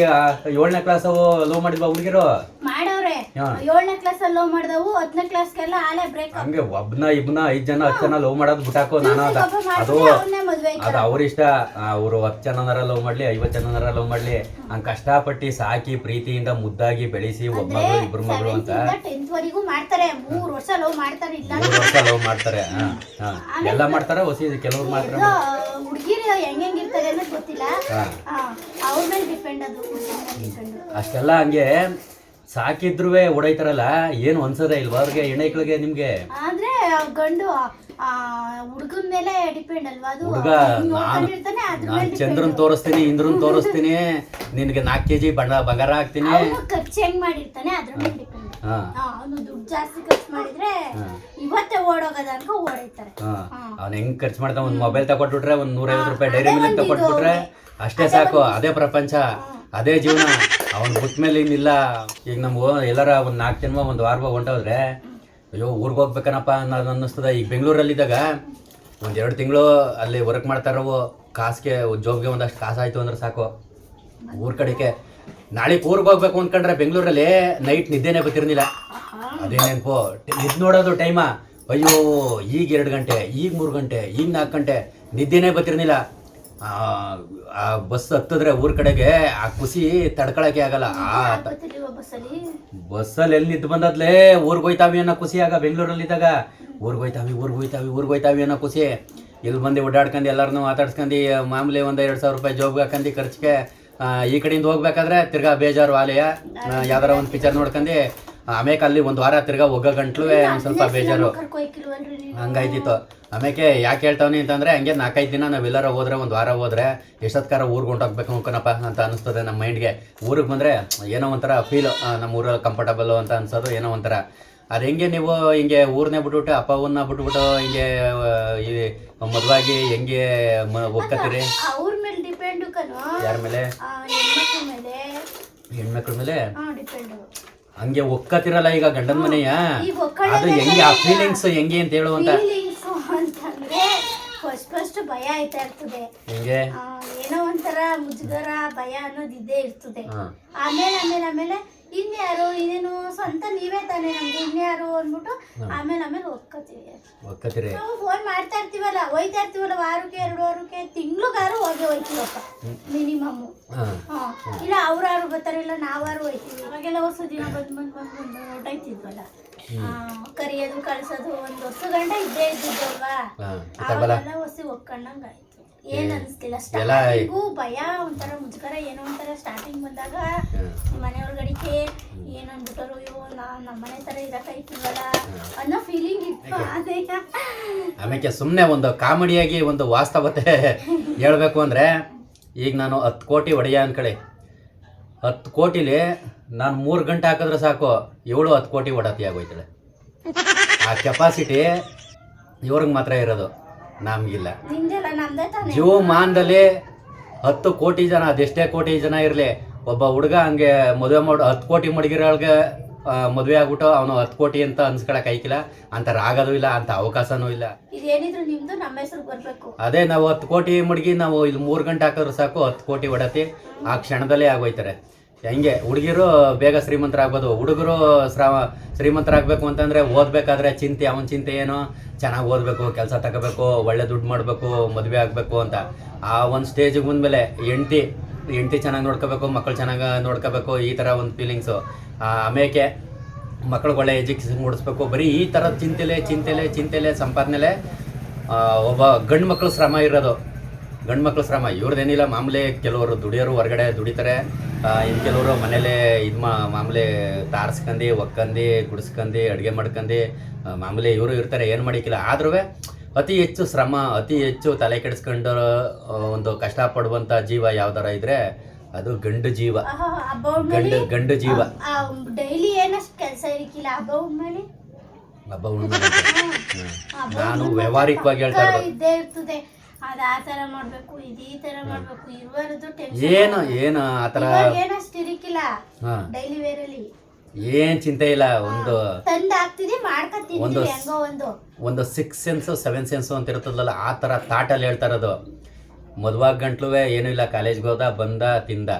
ಏಳನೇ ಕ್ಲಾಸ್ ಲವ್ ಮಾಡಿದ್ವಾ ಹುಡುಗಿರು? ಮಾಡವ್ರೆ ಹಾ. ಏಳನೇ ಕ್ಲಾಸ್ ಅಲ್ಲಿ ಲವ್ ಮಾಡ್ದವು ಹತ್ತನೇ ಕ್ಲಾಸ್ಗೆಲ್ಲ ಆಲೆ ಬ್ರೇಕ್ ಹಂಗೆ ಒಬ್ನ ಇಬ್ನ ಐದ್ ಜನ ಹತ್ತು ಜನ ಲವ್ ಮಾಡೋದು ಬಿಟ್ಟಾಕೋ ನಾನು ಅದ ಅದು ಅದು ಅವ್ರ ಇಷ್ಟ. ಅವರು ಹತ್ತು ಜನನರ ಲವ್ ಮಾಡ್ಲಿ ಐವತ್ತು ಜನನರ ಲವ್ ಮಾಡ್ಲಿ. ಹಂಗ್ ಕಷ್ಟಪಟ್ಟು ಸಾಕಿ ಪ್ರೀತಿಯಿಂದ ಮುದ್ದಾಗಿ ಬೆಳೆಸಿ ಒಬ್ಬ ಮಗಳು ಇಬ್ರು ಮಗಳು ಅಂತ. ಟೆಂತ್ ವರೆಗೂ ಮಾಡ್ತಾರೆ. ಮೂರ್ ವರ್ಷ ಲವ್ ಮಾಡ್ತಾರೆ ಇಲ್ಲ ಮೂರು ವರ್ಷ ಲವ್ ಮಾಡ್ತಾರೆ. ಎಲ್ಲ ಮಾಡ್ತಾರೆ ಹೊಸಿ ಕೆಲವ್ರು ಮಾತ್ರ ಹುಡುಗಿರು ಹೆಂಗ್ ಹೆಂಗಿರ್ತಾರೆ ಅನ್ನೋದು ಗೊತ್ತಿಲ್ಲ. ಅವ್ರ ಮೇಲೆ ಡಿಪೆಂಡ್ ಅದು ಅಷ್ಟೆಲ್ಲ ಹಂಗೆ ಸಾಕಿದ್ರು ಓಡೈತಾರಲ್ಲ ಏನು ಅನ್ಸೋದೇ ಇಲ್ವಾ ಅವ್ರಿಗೆ ಹೆಣ್ಣೈಕ್ಳಿಗೆ ನಿಮ್ಗೆ? ಆದ್ರೆ ಗಂಡು ಹುಡುಗನ ಮೇಲೆ ಡಿಪೆಂಡ್ ಅಲ್ವಾ? ಅದು ಹುಡುಗ ನಾನು ನಾನು ಚಂದ್ರನ್ ತೋರಿಸ್ತೀನಿ ಇಂದ್ರನ್ ತೋರಿಸ್ತೀನಿ ನಿನ್ಗೆ ನಾಲ್ಕು ಕೆಜಿ ಬಣ್ಣ ಬಂಗಾರ ಹಾಕ್ತೀನಿ. ಅವನು ಖರ್ಚು ಹೆಂಗ್ ಮಾಡಿರ್ತಾನೆ ಅದ್ರ ಮೇಲೆ ಡಿಪೆಂಡ್ ಅವನು ದುಡ್ಡು ಜಾಸ್ತಿ ಖರ್ಚು ಮಾಡಿದ್ರೆ ಇವತ್ತೇ ಓಡೋಗದ ಅನ್ಕೊ ಓಡೈತಾರೆ ಅವ್ನ ಹೆಂಗ್ ಖರ್ಚು ಮಾಡ್ತಾನೆ ಒಂದು ಮೊಬೈಲ್ ತಗೊಟ್ಬಿಟ್ರೆ ಒಂದು ನೂರೈವತ್ತು ರೂಪಾಯಿ ಡೈರಿ ಮಿಲ್ಕ್ ತಗೊಟ್ಬಿಟ್ರೆ ಅಷ್ಟೇ ಸಾಕು ಅದೇ ಪ್ರಪಂಚ. ಅದೇ ಜೀವನ. ಅವ್ನ್ ಬಿಟ್ಮೇಲೆ ಇನ್ನಿಲ್ಲ ಈಗ ನಮ್ಗೆ ಎಲ್ಲಾರ ಒಂದು ನಾಲ್ಕು ಜನ್ಮ, ಒಂದು ವಾರ ಹೊಂಟೋದ್ರೆ, ಅಯ್ಯೋ, ಊರಿಗೆ ಹೋಗ್ಬೇಕನಪ್ಪ ಅನ್ನೋದು ಅನ್ನಿಸ್ತದ. ಈಗ ಬೆಂಗಳೂರಲ್ಲಿದ್ದಾಗ ಒಂದು ಎರಡು ತಿಂಗಳು ಅಲ್ಲಿ ವರ್ಕ್ ಮಾಡ್ತಾರವು ಕಾಸಿಗೆ ಜಾಬ್ಗೆ ಒಂದಷ್ಟು ಕಾಸು ಆಯ್ತು ಅಂದ್ರೆ ಸಾಕು. ಊರ್ ಕಡೆಗೆ. ನಾಳೆ ಊರಿಗೆ ಹೋಗ್ಬೇಕು ಅನ್ಕೊಂಡ್ರೆ ಬೆಂಗಳೂರಲ್ಲಿ ನೈಟ್ ನಿದ್ದೆನೇ ಗೊತ್ತಿರ್ಲಿಲ್ಲ. ಅದೇ ನೆನಪು ನಿದ್ ನೋಡೋದು ಟೈಮ ಅಯ್ಯೋ, ಈಗ ಎರಡು ಗಂಟೆ, ಈಗ ಮೂರು ಗಂಟೆ, ಈಗ ನಾಲ್ಕು ಗಂಟೆ, ನಿದ್ದೆನೇ ಬರ್ತಿರ್ಲಿಲ್ಲ ಆ ಬಸ್ ಹತ್ತಿದ್ರೆ ಊರ್ ಕಡೆಗೆ ಆ ಖುಷಿ ತಡ್ಕೊಳಕ್ಕೆ ಆಗಲ್ಲ. ಆ ಬಸ್ಸಲ್ಲಿ? ಎಲ್ಲಿ ನಿಂತು ಬಂದದ್ಲೇ ಊರ್ ಹೋಯ್ತಾವಿ ಅನ್ನೋ ಖುಷಿ ಆಗ ಬೆಂಗಳೂರಲ್ಲಿ ಇದ್ದಾಗ ಊರ್ ಹೋಯ್ತಾವಿ ಊರ್ ಹೋಯ್ತಾವಿ ಊರ್ ಹೋಯ್ತಾವಿ ಅನ್ನೋ ಖುಷಿ. ಇಲ್ಲಿ ಬಂದು ಓಡಾಡ್ಕೊಂಡು ಎಲ್ಲರನ್ನೂ ಮಾತಾಡ್ಸ್ಕೊಂಡು ಮಾಮೂಲಿ ಒಂದು ಎರಡು ಸಾವಿರ ರೂಪಾಯಿ ಜಾಬ್ಗೆ ಹಾಕೊಂಡು ಖರ್ಚಿಗೆ ಈ ಕಡೆಯಿಂದ ಹೋಗ್ಬೇಕಾದ್ರೆ ತಿರ್ಗಾ ಬೇಜಾರು ಆಲಯ ಯಾವ್ದಾರ ಒಂದು ಪಿಕ್ಚರ್ ನೋಡ್ಕೊಂಡು ಆಮೇಲೆ ಅಲ್ಲಿ ಒಂದು ವಾರ ತಿರ್ಗಾ ಒಗ್ಗ ಗಂಟ್ಲು ಸ್ವಲ್ಪ ಬೇಜಾರು. ನೀವು? ಹಂಗಾಯ್ತಿತ್ತು. ಆಮೇಲೆ ಯಾಕೆ ಹೇಳ್ತಾವನಿ ಅಂತಂದ್ರೆ ಹಂಗೆ ನಾಲ್ಕೈದು ದಿನ ನಾವೆಲ್ಲರ ಹೋದ್ರೆ ಒಂದು ವಾರ ಹೋದ್ರೆ ಎಷ್ಟೊತ್ಕಾರ ಊರಿಗೆ ಹೊಂಟೋಗ್ಬೇಕು ಅನ್ಕೋನಪ್ಪ ಅಂತ ಅನಿಸ್ತದೆ ನಮ್ಮ ಮೈಂಡ್ಗೆ. ಊರಿಗೆ ಬಂದ್ರೆ ಏನೋ ಒಂಥರ ಫೀಲ್ ನಮ್ಮ ಊರಲ್ಲಿ ಕಂಫರ್ಟಬಲ್ ಅಂತ ಅನ್ಸೋದು ಏನೋ ಒಂಥರ. ಅದು ಹೆಂಗೆ ನೀವು ಹಿಂಗೆ ಊರನ್ನೇ ಬಿಟ್ಬಿಟ್ಟು ಅಪ್ಪ ಅವನ್ನ ಬಿಟ್ಬಿಟ್ಟು ಹಿಂಗೆ ಮದುವಾಗಿ ಹೆಂಗೆ ಒಕ್ಕತ್ತೀರಿ ಯಾರ ಮೇಲೆ? ಹೆಣ್ಮಕ್ಳ ಮೇಲೆ. ಹಂಗೆ ಒಕ್ಕತಿರಲ್ಲ ಈಗ ಗಂಡನ ಮನೆಯ? ಅದು ಹೆಂಗೆ ಆ ಫೀಲಿಂಗ್ಸ್ ಹೆಂಗೆ ಅಂತ ಹೇಳುವಂತ ಫಸ್ಟ್ ಫಸ್ಟ್ ಭಯ ಆಯ್ತಾ ಇರ್ತದೆ. ಆ, ಏನೋ ಒಂಥರ ಮುಜುಗರ ಭಯ ಅನ್ನೋದು ಇದ್ದೇ ಇರ್ತದೆ. ಹಾಂ. ಆಮೇಲೆ ಆಮೇಲೆ ಆಮೇಲೆ ಇನ್ಯಾರು ಇನ್ನೇನು ಸ್ವಂತ ನೀವೇ ತಾನೆ ನಮ್ಗೆ ಇನ್ಯಾರು ಅಂದ್ಬಿಟ್ಟು ಆಮೇಲೆ ಆಮೇಲೆ ಒಪ್ಕೋತೀವಿ. ಒಕ್ಕತ್ತೀರಿ ನಾವು ಫೋನ್ ಮಾಡ್ತಾ ಇರ್ತೀವಲ್ಲ ಹೋಯ್ತಾ ಇರ್ತೀವಲ್ಲ ವಾರಕ್ಕೆ ಎರಡು ವಾರಕ್ಕೆ ತಿಂಗ್ಳಿಗಾರು ಹೋಗಿ ಹೋಯ್ತೀವಪ್ಪ ಮಿನಿಮಮ್ ಹಾಂ. ಹಾ. ಇಲ್ಲ ಅವ್ರಾರು ಬರ್ತಾರೆ ಇಲ್ಲ ನಾವಾರು ಹೋಯ್ತೀವಿ. ಅವಾಗೆಲ್ಲ ಹೊಸ ದಿನ ಬಂದ್ ಬಂದ್ ಬಂದ್ ಬಂದು ಹೊರಟಾಯ್ತಿದ್ವಲ್ಲ. ಕರಿಯೋದು ಕಳ್ಸೋದು ಒಂದು ಹೊಸ ಗಂಡ ಇದ್ದೇ ಇದ್ದಿದ್ದಲ್ವಾ? ಅವಾಗೆಲ್ಲ ಹೊಸಿ ಒಪ್ಕೊಂಡಂಗ ಆಯ್ತು. ಏನ್ ಅನ್ಸ್ತಿಲ್ಲ ಸ್ಟಾರ್ಟಿಂಗು ಭಯ ಒಂಥರ ಮುಜುಗರ ಏನೋ ಒಂಥರ ಸ್ಟಾರ್ಟಿಂಗ್ ಬಂದಾಗ ಮನೆ ಒಳಗಡಿಕೆ ಏನ್ ಅನ್ಬಿಟ್ಟರು ಅಯ್ಯೋ ನಮ್ಮನೆ ತರ ಇರಕೈತಿಲ್ವಲ್ಲ ಅನ್ನೋ ಫೀಲಿಂಗ್ ಇತ್ತು ಅದೇ ಆಮೇಲೆ ಸುಮ್ಮನೆ ಒಂದು ಕಾಮಿಡಿಯಾಗಿ ಒಂದು ವಾಸ್ತವತೆ ಹೇಳ್ಬೇಕು ಅಂದರೆ ಈಗ ನಾನು ಹತ್ತು ಕೋಟಿ ಒಡೆಯ ಅನ್ಕಳಿ. ಹತ್ತು ಕೋಟಿಲಿ ನಾನು ಮೂರು ಗಂಟೆ ಹಾಕಿದ್ರೆ ಸಾಕು. ಇವಳು ಹತ್ತು ಕೋಟಿ ಒಡತಿ ಆಗೋಯ್ತಾಳೆ ಆ ಕೆಪಾಸಿಟಿ ಇವ್ರಿಗೆ ಮಾತ್ರ ಇರೋದು ನಮಗಿಲ್ಲ. ನಿಂದೆಲ್ಲ ನಮ್ದೇ ತಾನೆ. ಜೀವಮಾನದಲ್ಲಿ ಹತ್ತು ಕೋಟಿ ಜನ ಅದೆಷ್ಟೇ ಕೋಟಿ ಜನ ಇರಲಿ ಒಬ್ಬ ಹುಡುಗ ಹಂಗೆ ಮದುವೆ ಮಾಡು ಹತ್ತು ಕೋಟಿ ಮಡಗಿರೋಳ್ಗೆ ಮದುವೆ ಆಗ್ಬಿಟ್ಟು ಅವನು ಹತ್ತು ಕೋಟಿ ಅಂತ ಅನ್ಸ್ಕೊಳಕ್ ಐಕಿಲ್ಲ ಅಂತ ರಾಗೋದು ಇಲ್ಲ ಅಂತ ಅವಕಾಶನೂ ಇಲ್ಲ. ಇದೇನಿದ್ರು ನಿಮ್ದು ನಮ್ಮ ಹೆಸರು ಬರ್ಬೇಕು. ಅದೇ ನಾವು ಹತ್ತು ಕೋಟಿ ಮಡಗಿ ನಾವು ಇಲ್ಲಿ ಮೂರು ಗಂಟೆ ಹಾಕಿದ್ರೆ ಸಾಕು ಹತ್ತು ಕೋಟಿ ಒಡತಿ ಆ ಕ್ಷಣದಲ್ಲೇ ಆಗೋಯ್ತಾರೆ ಹೆಂಗೆ? ಹುಡುಗಿರು ಬೇಗ ಶ್ರೀಮಂತರಾಗ್ಬೋದು. ಹುಡುಗರು ಶ್ರಾವ ಶ್ರೀಮಂತರಾಗಬೇಕು ಅಂತಂದರೆ ಓದಬೇಕಾದ್ರೆ ಚಿಂತೆ, ಅವನ ಚಿಂತೆ ಏನು? ಚೆನ್ನಾಗಿ ಓದಬೇಕು, ಕೆಲಸ ತಗೋಬೇಕು, ಒಳ್ಳೆ ದುಡ್ಡು ಮಾಡಬೇಕು, ಮದುವೆ ಆಗಬೇಕು ಅಂತ. ಆ ಒಂದು ಸ್ಟೇಜಿಗೆ ಬಂದಮೇಲೆ ಹೆಂಡ್ತಿ ಹೆಂಡ್ತಿ ಚೆನ್ನಾಗಿ ನೋಡ್ಕೋಬೇಕು ಮಕ್ಕಳು ಚೆನ್ನಾಗಿ ನೋಡ್ಕೋಬೇಕು, ಈ ಥರ ಒಂದು ಫೀಲಿಂಗ್ಸು ಆಮೇಲೆ ಮಕ್ಕಳಿಗೆ ಒಳ್ಳೆ ಎಜುಕೇಷನ್ ಮೂಡಿಸ್ಬೇಕು. ಬರೀ ಈ ಥರದ ಚಿಂತೆಲೆ ಚಿಂತೆಲೆ ಚಿಂತೆಲೆ, ಸಂಪಾದನೆಲೆ ಒಬ್ಬ ಗಂಡು ಮಕ್ಕಳು ಶ್ರಮ ಇರೋದು. ಗಂಡು ಮಕ್ಕಳು ಶ್ರಮ ಇವ್ರದ್ದೇನಿಲ್ಲ ಮಾಮೂಲಿ ಕೆಲವರು ದುಡಿಯೋರು ಹೊರಗಡೆ ದುಡಿತಾರೆ. ಇನ್ನು ಕೆಲವರು ಮನೇಲೇ ಇದು ಮಾ ಮಾಮೂಲಿ ತಾರ್ಸ್ಕಂದು ಒಕ್ಕಂದು ಗುಡಿಸ್ಕಂದು ಅಡುಗೆ ಮಾಡ್ಕಂದು ಮಾಮೂಲಿ ಇವರು ಇರ್ತಾರೆ ಏನು ಮಾಡಿಕ್ಕಿಲ್ಲ. ಆದ್ರೂ ಅತಿ ಹೆಚ್ಚು ಶ್ರಮ ಅತಿ ಹೆಚ್ಚು ತಲೆ ಕೆಡಿಸ್ಕೊಂಡು ಒಂದು ಕಷ್ಟಪಡುವಂಥ ಜೀವ ಯಾವ್ದಾರ ಇದ್ರೆ ಅದು ಗಂಡು ಜೀವ. ಗಂಡು ಗಂಡು ಜೀವ. ಡೈಲಿ ಏನಷ್ಟು ಕೆಲಸ ಇರಕ್ಕಿಲ್ಲ ಹಬ್ಬ. ನಾನು ವ್ಯವಹಾರಿಕವಾಗಿ ಹೇಳ್ತಾ ಇರ್ತದೆ. ಆ ತರ ಮಾಡ್ಬೇಕು ಇದು ಈ ತರ ಮಾಡ್ಬೇಕು ಇರುವರದು ಟೆನ್ಷನ್ ಏನು ಏನು ಆ ಥರ ಏನಷ್ಟು ಹಾಂ. ಡೈಲಿ ವೇರ್ ಅಲ್ಲಿ. ಏನು ಚಿಂತೆ ಇಲ್ಲ ಒಂದು ತಂದ್ ಒಂದು ಹೆಂಗೋ ಒಂದು. ಒಂದು ಸಿಕ್ಸ್ ಸೆನ್ಸು ಸೆವೆನ್ ಸೆನ್ಸು ಅಂತ ಇರ್ತದಲ್ಲ ಆ ಥರ ತಾಟಲ್ಲಿ ಹೇಳ್ತಾ ಇರೋದು. ಮದುವಾಗ ಗಂಟ್ಲುವೆ ಏನೂ ಇಲ್ಲ ಕಾಲೇಜ್ಗೆ ಹೋದ ಬಂದ ತಿಂದ.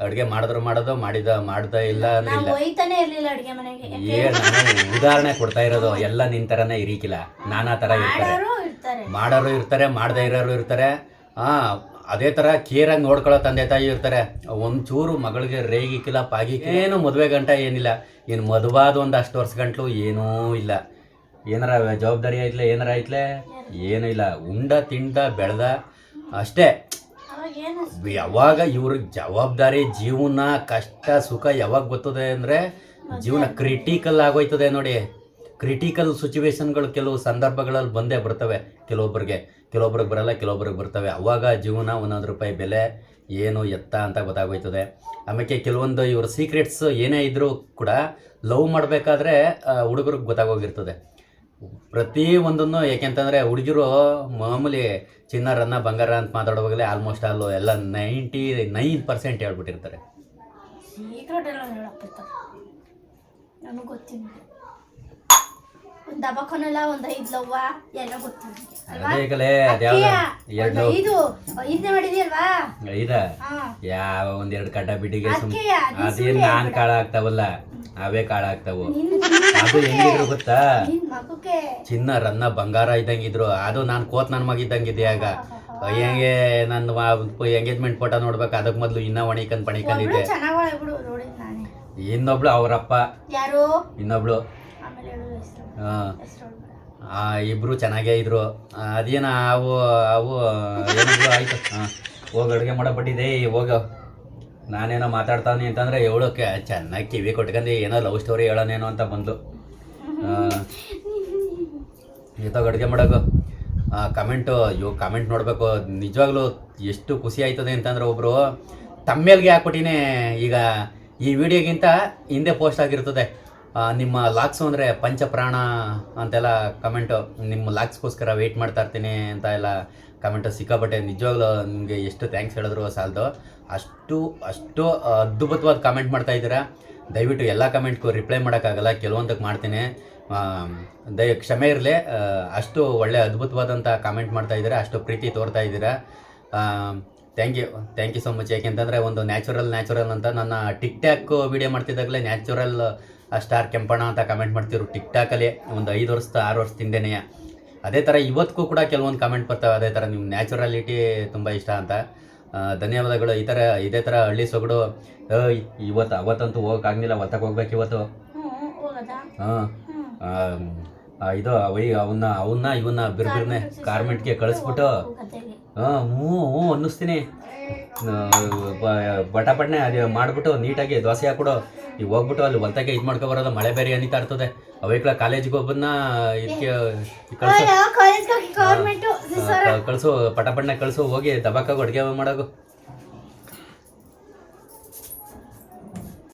ಅಡುಗೆ ಮಾಡಿದ್ರು ಮಾಡೋದು ಮಾಡಿದ ಮಾಡ್ದ ಇಲ್ಲ ಅಂದ್ರೆ ನಾವು ಇಲ್ಲ. ಒಯ್ತಾನೆ ಇರ್ಲಿಲ್ಲ ಅಡ್ಗೆ ಮನೆಗೆ. ಏನ್ ಉದಾಹರಣೆ ಕೊಡ್ತಾ ಇರೋದು ಎಲ್ಲ ನಿನ್ ಥರನೇ ಇರೀಕಿಲ್ಲ. ನಾನಾ ಥರ ಇರ್ತಾರೆ. ಮಾಡೋರು ಇರ್ತಾರೆ ಮಾಡೋರು ಇರ್ತಾರೆ ಮಾಡದೇ ಇರೋರು ಇರ್ತಾರೆ. ಆ ಅದೇ ಥರ ಕೇರಾಗಿ ನೋಡ್ಕೊಳ್ಳೋ ತಂದೆ ತಾಯಿ ಇರ್ತಾರೆ. ಒಂಚೂರು ಮಗಳಿಗೆ ರೇಗಿಕ್ಕಿಲ್ಲ ಪಾಗಿಕ್ಕಿಲ್ಲ ಏನು ಮದುವೆ ಗಂಟ ಏನಿಲ್ಲ. ಏನು ಮದುವಾದ ಒಂದು ಅಷ್ಟು ವರ್ಷ ಗಂಟ್ಲು ಏನೂ ಇಲ್ಲ. ಏನಾರ ಜವಾಬ್ದಾರಿ ಆಯ್ತಲೆ ಏನಾರ ಆಯ್ತಲೆ ಏನೂ ಇಲ್ಲ. ಉಂಡ ತಿಂಡ ಬೆಳೆದ ಅಷ್ಟೇ. ಯಾವಾಗ ಇವ್ರಿಗೆ ಜವಾಬ್ದಾರಿ ಜೀವನ ಕಷ್ಟ ಸುಖ ಯಾವಾಗ ಗೊತ್ತದೆ ಅಂದರೆ ಜೀವನ ಕ್ರಿಟಿಕಲ್ ಆಗೋಯ್ತದೆ ನೋಡಿ. ಕ್ರಿಟಿಕಲ್ ಸಿಚುವೇಶನ್ಗಳು ಕೆಲವು ಸಂದರ್ಭಗಳಲ್ಲಿ ಬಂದೇ ಬರ್ತವೆ. ಕೆಲವೊಬ್ಬರಿಗೆ ಕೆಲವೊಬ್ರಿಗೆ ಬರಲ್ಲ, ಕೆಲವೊಬ್ರಿಗೆ ಬರ್ತವೆ. ಅವಾಗ ಜೀವನ ಒಂದೊಂದು ರೂಪಾಯಿ ಬೆಲೆ, ಏನು ಎತ್ತ ಅಂತ ಗೊತ್ತಾಗೋಯ್ತದೆ. ಆಮೇಲೆ ಕೆಲವೊಂದು ಇವ್ರ ಸೀಕ್ರೆಟ್ಸ್ ಏನೇ ಇದ್ದರೂ ಕೂಡ ಲವ್ ಮಾಡಬೇಕಾದ್ರೆ ಹುಡುಗರಿಗೆ ಗೊತ್ತಾಗೋಗಿರ್ತದೆ. ಪ್ರತಿ ಒಂದನ್ನು ಏಕೆಂತಂದರೆ ಹುಡುಗಿರು ಮಾಮೂಲಿ ಚಿನ್ನ, ರನ್ನ, ಬಂಗಾರ ಅಂತ ಮಾತಾಡುವಾಗಲೇ ಆಲ್ಮೋಸ್ಟ್ ಆಲ್ ಎಲ್ಲ ನೈಂಟಿ ನೈನ್ ಪರ್ಸೆಂಟ್ ಹೇಳ್ಬಿಟ್ಟಿರ್ತಾರೆ. ಒಂದ್ ಐದ್ ಲವ್ವ ಎಲ್ಲ ಅಲ್ವಾ? ಅದೇ ಕಲೆ ಅದ್ಯಾವ್ದು ಅಕ್ಕಿಯ, ಎರಡು ಒಂದ್ ಐದು ಐದನೇ ಮಾಡಿದ್ಯಲ್ವಾ ಐದ? ಹಾ. ಯಾವ ಒಂದೆರಡು ಕಡ್ಡ ಬಿಡಿಗೆ ಸುಮ್ ಅಕ್ಕಿಯ, ಅದು ಅದೇನ್ ಸುಳ್ಳು ನಾನ್ ಕಾಳ ಆಗ್ತಾವಲ್ಲ ಅವೇ ಕಾಳ ಆಗ್ತಾವು. ನಿನ್ ಅದು ಹೆಂಗಿದ್ರು ಗೊತ್ತಾ? ನಿನ್ ಮಗುಗೆ ಚಿನ್ನ ರನ್ನ ಬಂಗಾರ ಇದ್ದಂಗಿದ್ರು. ಅದು ನಾನು ಕೋತ್ ನನ್ನ ಮಗಿದ್ದಂಗಿದ್ದೆ ಆಗ. ಹೆಂಗೆ ನನ್ನ ಎಂಗೇಜ್ಮೆಂಟ್ ಫೋಟೋ ನೋಡ್ಬೇಕು ಅದಕ್ಕೆ ಮೊದ್ಲು ಇನ್ನ ಒಣಿಕಂದ್ ಒಬ್ಳು ಪಣಿಕಂದಿದ್ದೆ ಚೆನ್ನಾಗಿ ಬಿಡು ನೋಡಿದ್ ನಾನೇ. ಇನ್ನೊಬ್ಳು ಅವರಪ್ಪ. ಯಾರು? ಇನ್ನೊಬ್ಳು. ಇಬ್ರು ಚೆನ್ನಾಗೇ ಇದ್ರು. ಅದೇನ ಅವು ಅವು, ಏನಿದ್ರು ಆಯ್ತು. ಹೋಗಿ ಅಡುಗೆ ಮಾಡೋ ಬಟ್ಟಿದೆ ಹೋಗು. ನಾನೇನೋ ಮಾತಾಡ್ತಾನೆ ಅಂತಂದ್ರೆ ಹೇಳೋಕೆ ಚೆನ್ನಾಗಿ ಕಿವಿ ಕೊಟ್ಕೊಂಡು ಏನೋ ಲವ್ ಸ್ಟೋರಿ ಹೇಳೋನೇನೋ ಅಂತ ಬಂದು ಇತ್ತಾಗ ಅಡುಗೆ ಮಾಡೋದು ಕಮೆಂಟು ಇವಾಗ ಕಮೆಂಟ್ ನೋಡಬೇಕು. ನಿಜವಾಗ್ಲೂ ಎಷ್ಟು ಖುಷಿ ಆಯ್ತದೆ ಅಂತಂದ್ರೆ ಒಬ್ಬರು ತಮ್ಮೇಲ್ಗೆ ಹಾಕ್ಬಿಟ್ಟಿನೇ. ಈಗ ಈ ವಿಡಿಯೋಗಿಂತ ಹಿಂದೆ ಪೋಸ್ಟ್ ಆಗಿರ್ತದೆ. ನಿಮ್ಮ ಲಾಕ್ಸು ಅಂದರೆ ಪಂಚಪ್ರಾಣ ಅಂತೆಲ್ಲ ಕಮೆಂಟು ನಿಮ್ಮ ಲಾಕ್ಸ್ಗೋಸ್ಕರ ವೆಯ್ಟ್ ಮಾಡ್ತಾ ಇರ್ತೀನಿ ಅಂತ ಎಲ್ಲ ಕಮೆಂಟು ಸಿಕ್ಕಾಪಟ್ಟೆ. ನಿಜವಾಗ್ಲೂ ನಿಮಗೆ ಎಷ್ಟು ಥ್ಯಾಂಕ್ಸ್ ಹೇಳಿದ್ರು ಸಾಲದು. ಅಷ್ಟು ಅಷ್ಟು ಅದ್ಭುತವಾದ ಕಮೆಂಟ್ ಮಾಡ್ತಾ ಇದ್ದೀರಾ. ದಯವಿಟ್ಟು ಎಲ್ಲ ಕಮೆಂಟ್ಗೂ ರಿಪ್ಲೈ ಮಾಡೋಕ್ಕಾಗಲ್ಲ. ಕೆಲವೊಂದಕ್ಕೆ ಮಾಡ್ತೀನಿ. ದಯ, ಕ್ಷಮೆ ಇರಲಿ. ಅಷ್ಟು ಒಳ್ಳೆ ಅದ್ಭುತವಾದಂಥ ಕಾಮೆಂಟ್ ಮಾಡ್ತಾ ಇದ್ದೀರಾ. ಅಷ್ಟು ಪ್ರೀತಿ ತೋರ್ತಾ ಇದ್ದೀರಾ. Thank you thank you so much ಯಾಕೆಂತಂದರೆ ಒಂದು ನ್ಯಾಚುರಲ್ ನ್ಯಾಚುರಲ್ ಅಂತ ನನ್ನ ಟಿಕ್ ಟ್ಯಾಕ್ ವೀಡಿಯೋ ಮಾಡ್ತಿದ್ದಾಗಲೇ ನ್ಯಾಚುರಲ್ ಸ್ಟಾರ್ ಕೆಂಪಣ್ಣ ಅಂತ ಕಮೆಂಟ್ ಮಾಡ್ತಿದ್ರು ಟಿಕ್ ಟಾಕಲ್ಲಿ ಒಂದು ಐದು ವರ್ಷದ ಆರು ವರ್ಷದಿಂದನೇ ಅದೇ ಥರ ಇವತ್ತಿಗೂ ಕೂಡ ಕೆಲವೊಂದು ಕಮೆಂಟ್ ಬರ್ತವೆ. ಅದೇ ಥರ ನಿಮ್ಮ ನ್ಯಾಚುರಾಲಿಟಿ ತುಂಬ ಇಷ್ಟ ಅಂತ. ಧನ್ಯವಾದಗಳು. ಈ ಥರ ಇದೇ ಥರ ಹಳ್ಳಿ ಸೊಗಡು ಇವತ್ತು ಅವತ್ತಂತೂ ಹೋಗೋಕ್ಕಾಗಲಿಲ್ಲ. ಒತ್ತಕ್ಕೆ ಹೋಗ್ಬೇಕು ಇವತ್ತು. ಹಾಂ. ಇದು ಅವೈ ಅವನ್ನ ಅವನ್ನ ಇವನ್ನ ಬಿರ್ಬಿರ್ನೆ ಕಾರ್ಮೆಂಟ್ಗೆ ಕಳಿಸ್ಬಿಟ್ಟು ಹಾಂ ಹ್ಞೂ ಹ್ಞೂ ಅನ್ನಿಸ್ತೀನಿ. ಬಟಾಪಟ್ನೆ ಅದು ಮಾಡಿಬಿಟ್ಟು ನೀಟಾಗಿ ದೋಸೆ ಹಾಕ್ಬಿಡು. ಈಗ ಹೋಗ್ಬಿಟ್ಟು ಅಲ್ಲಿ ಹೊಲ್ತಾಗೆ ಇದು ಮಾಡ್ಕೊ ಬರೋದು ಮಳೆ ಬೇರೆ ಅನಿತಾ ಇರ್ತದೆ. ಅವೈಕ್ಲ ಕಾಲೇಜಿಗೆ ಒಬ್ಬನ್ನ ಇದಕ್ಕೆ ಕಳಿಸು. ಕಳಿಸು ಪಟಾಪಟ್ನೆ ಕಳಿಸು ಹೋಗಿ ದಬಾಕಾಗ ಅಡುಗೆ ಮಾಡೋದು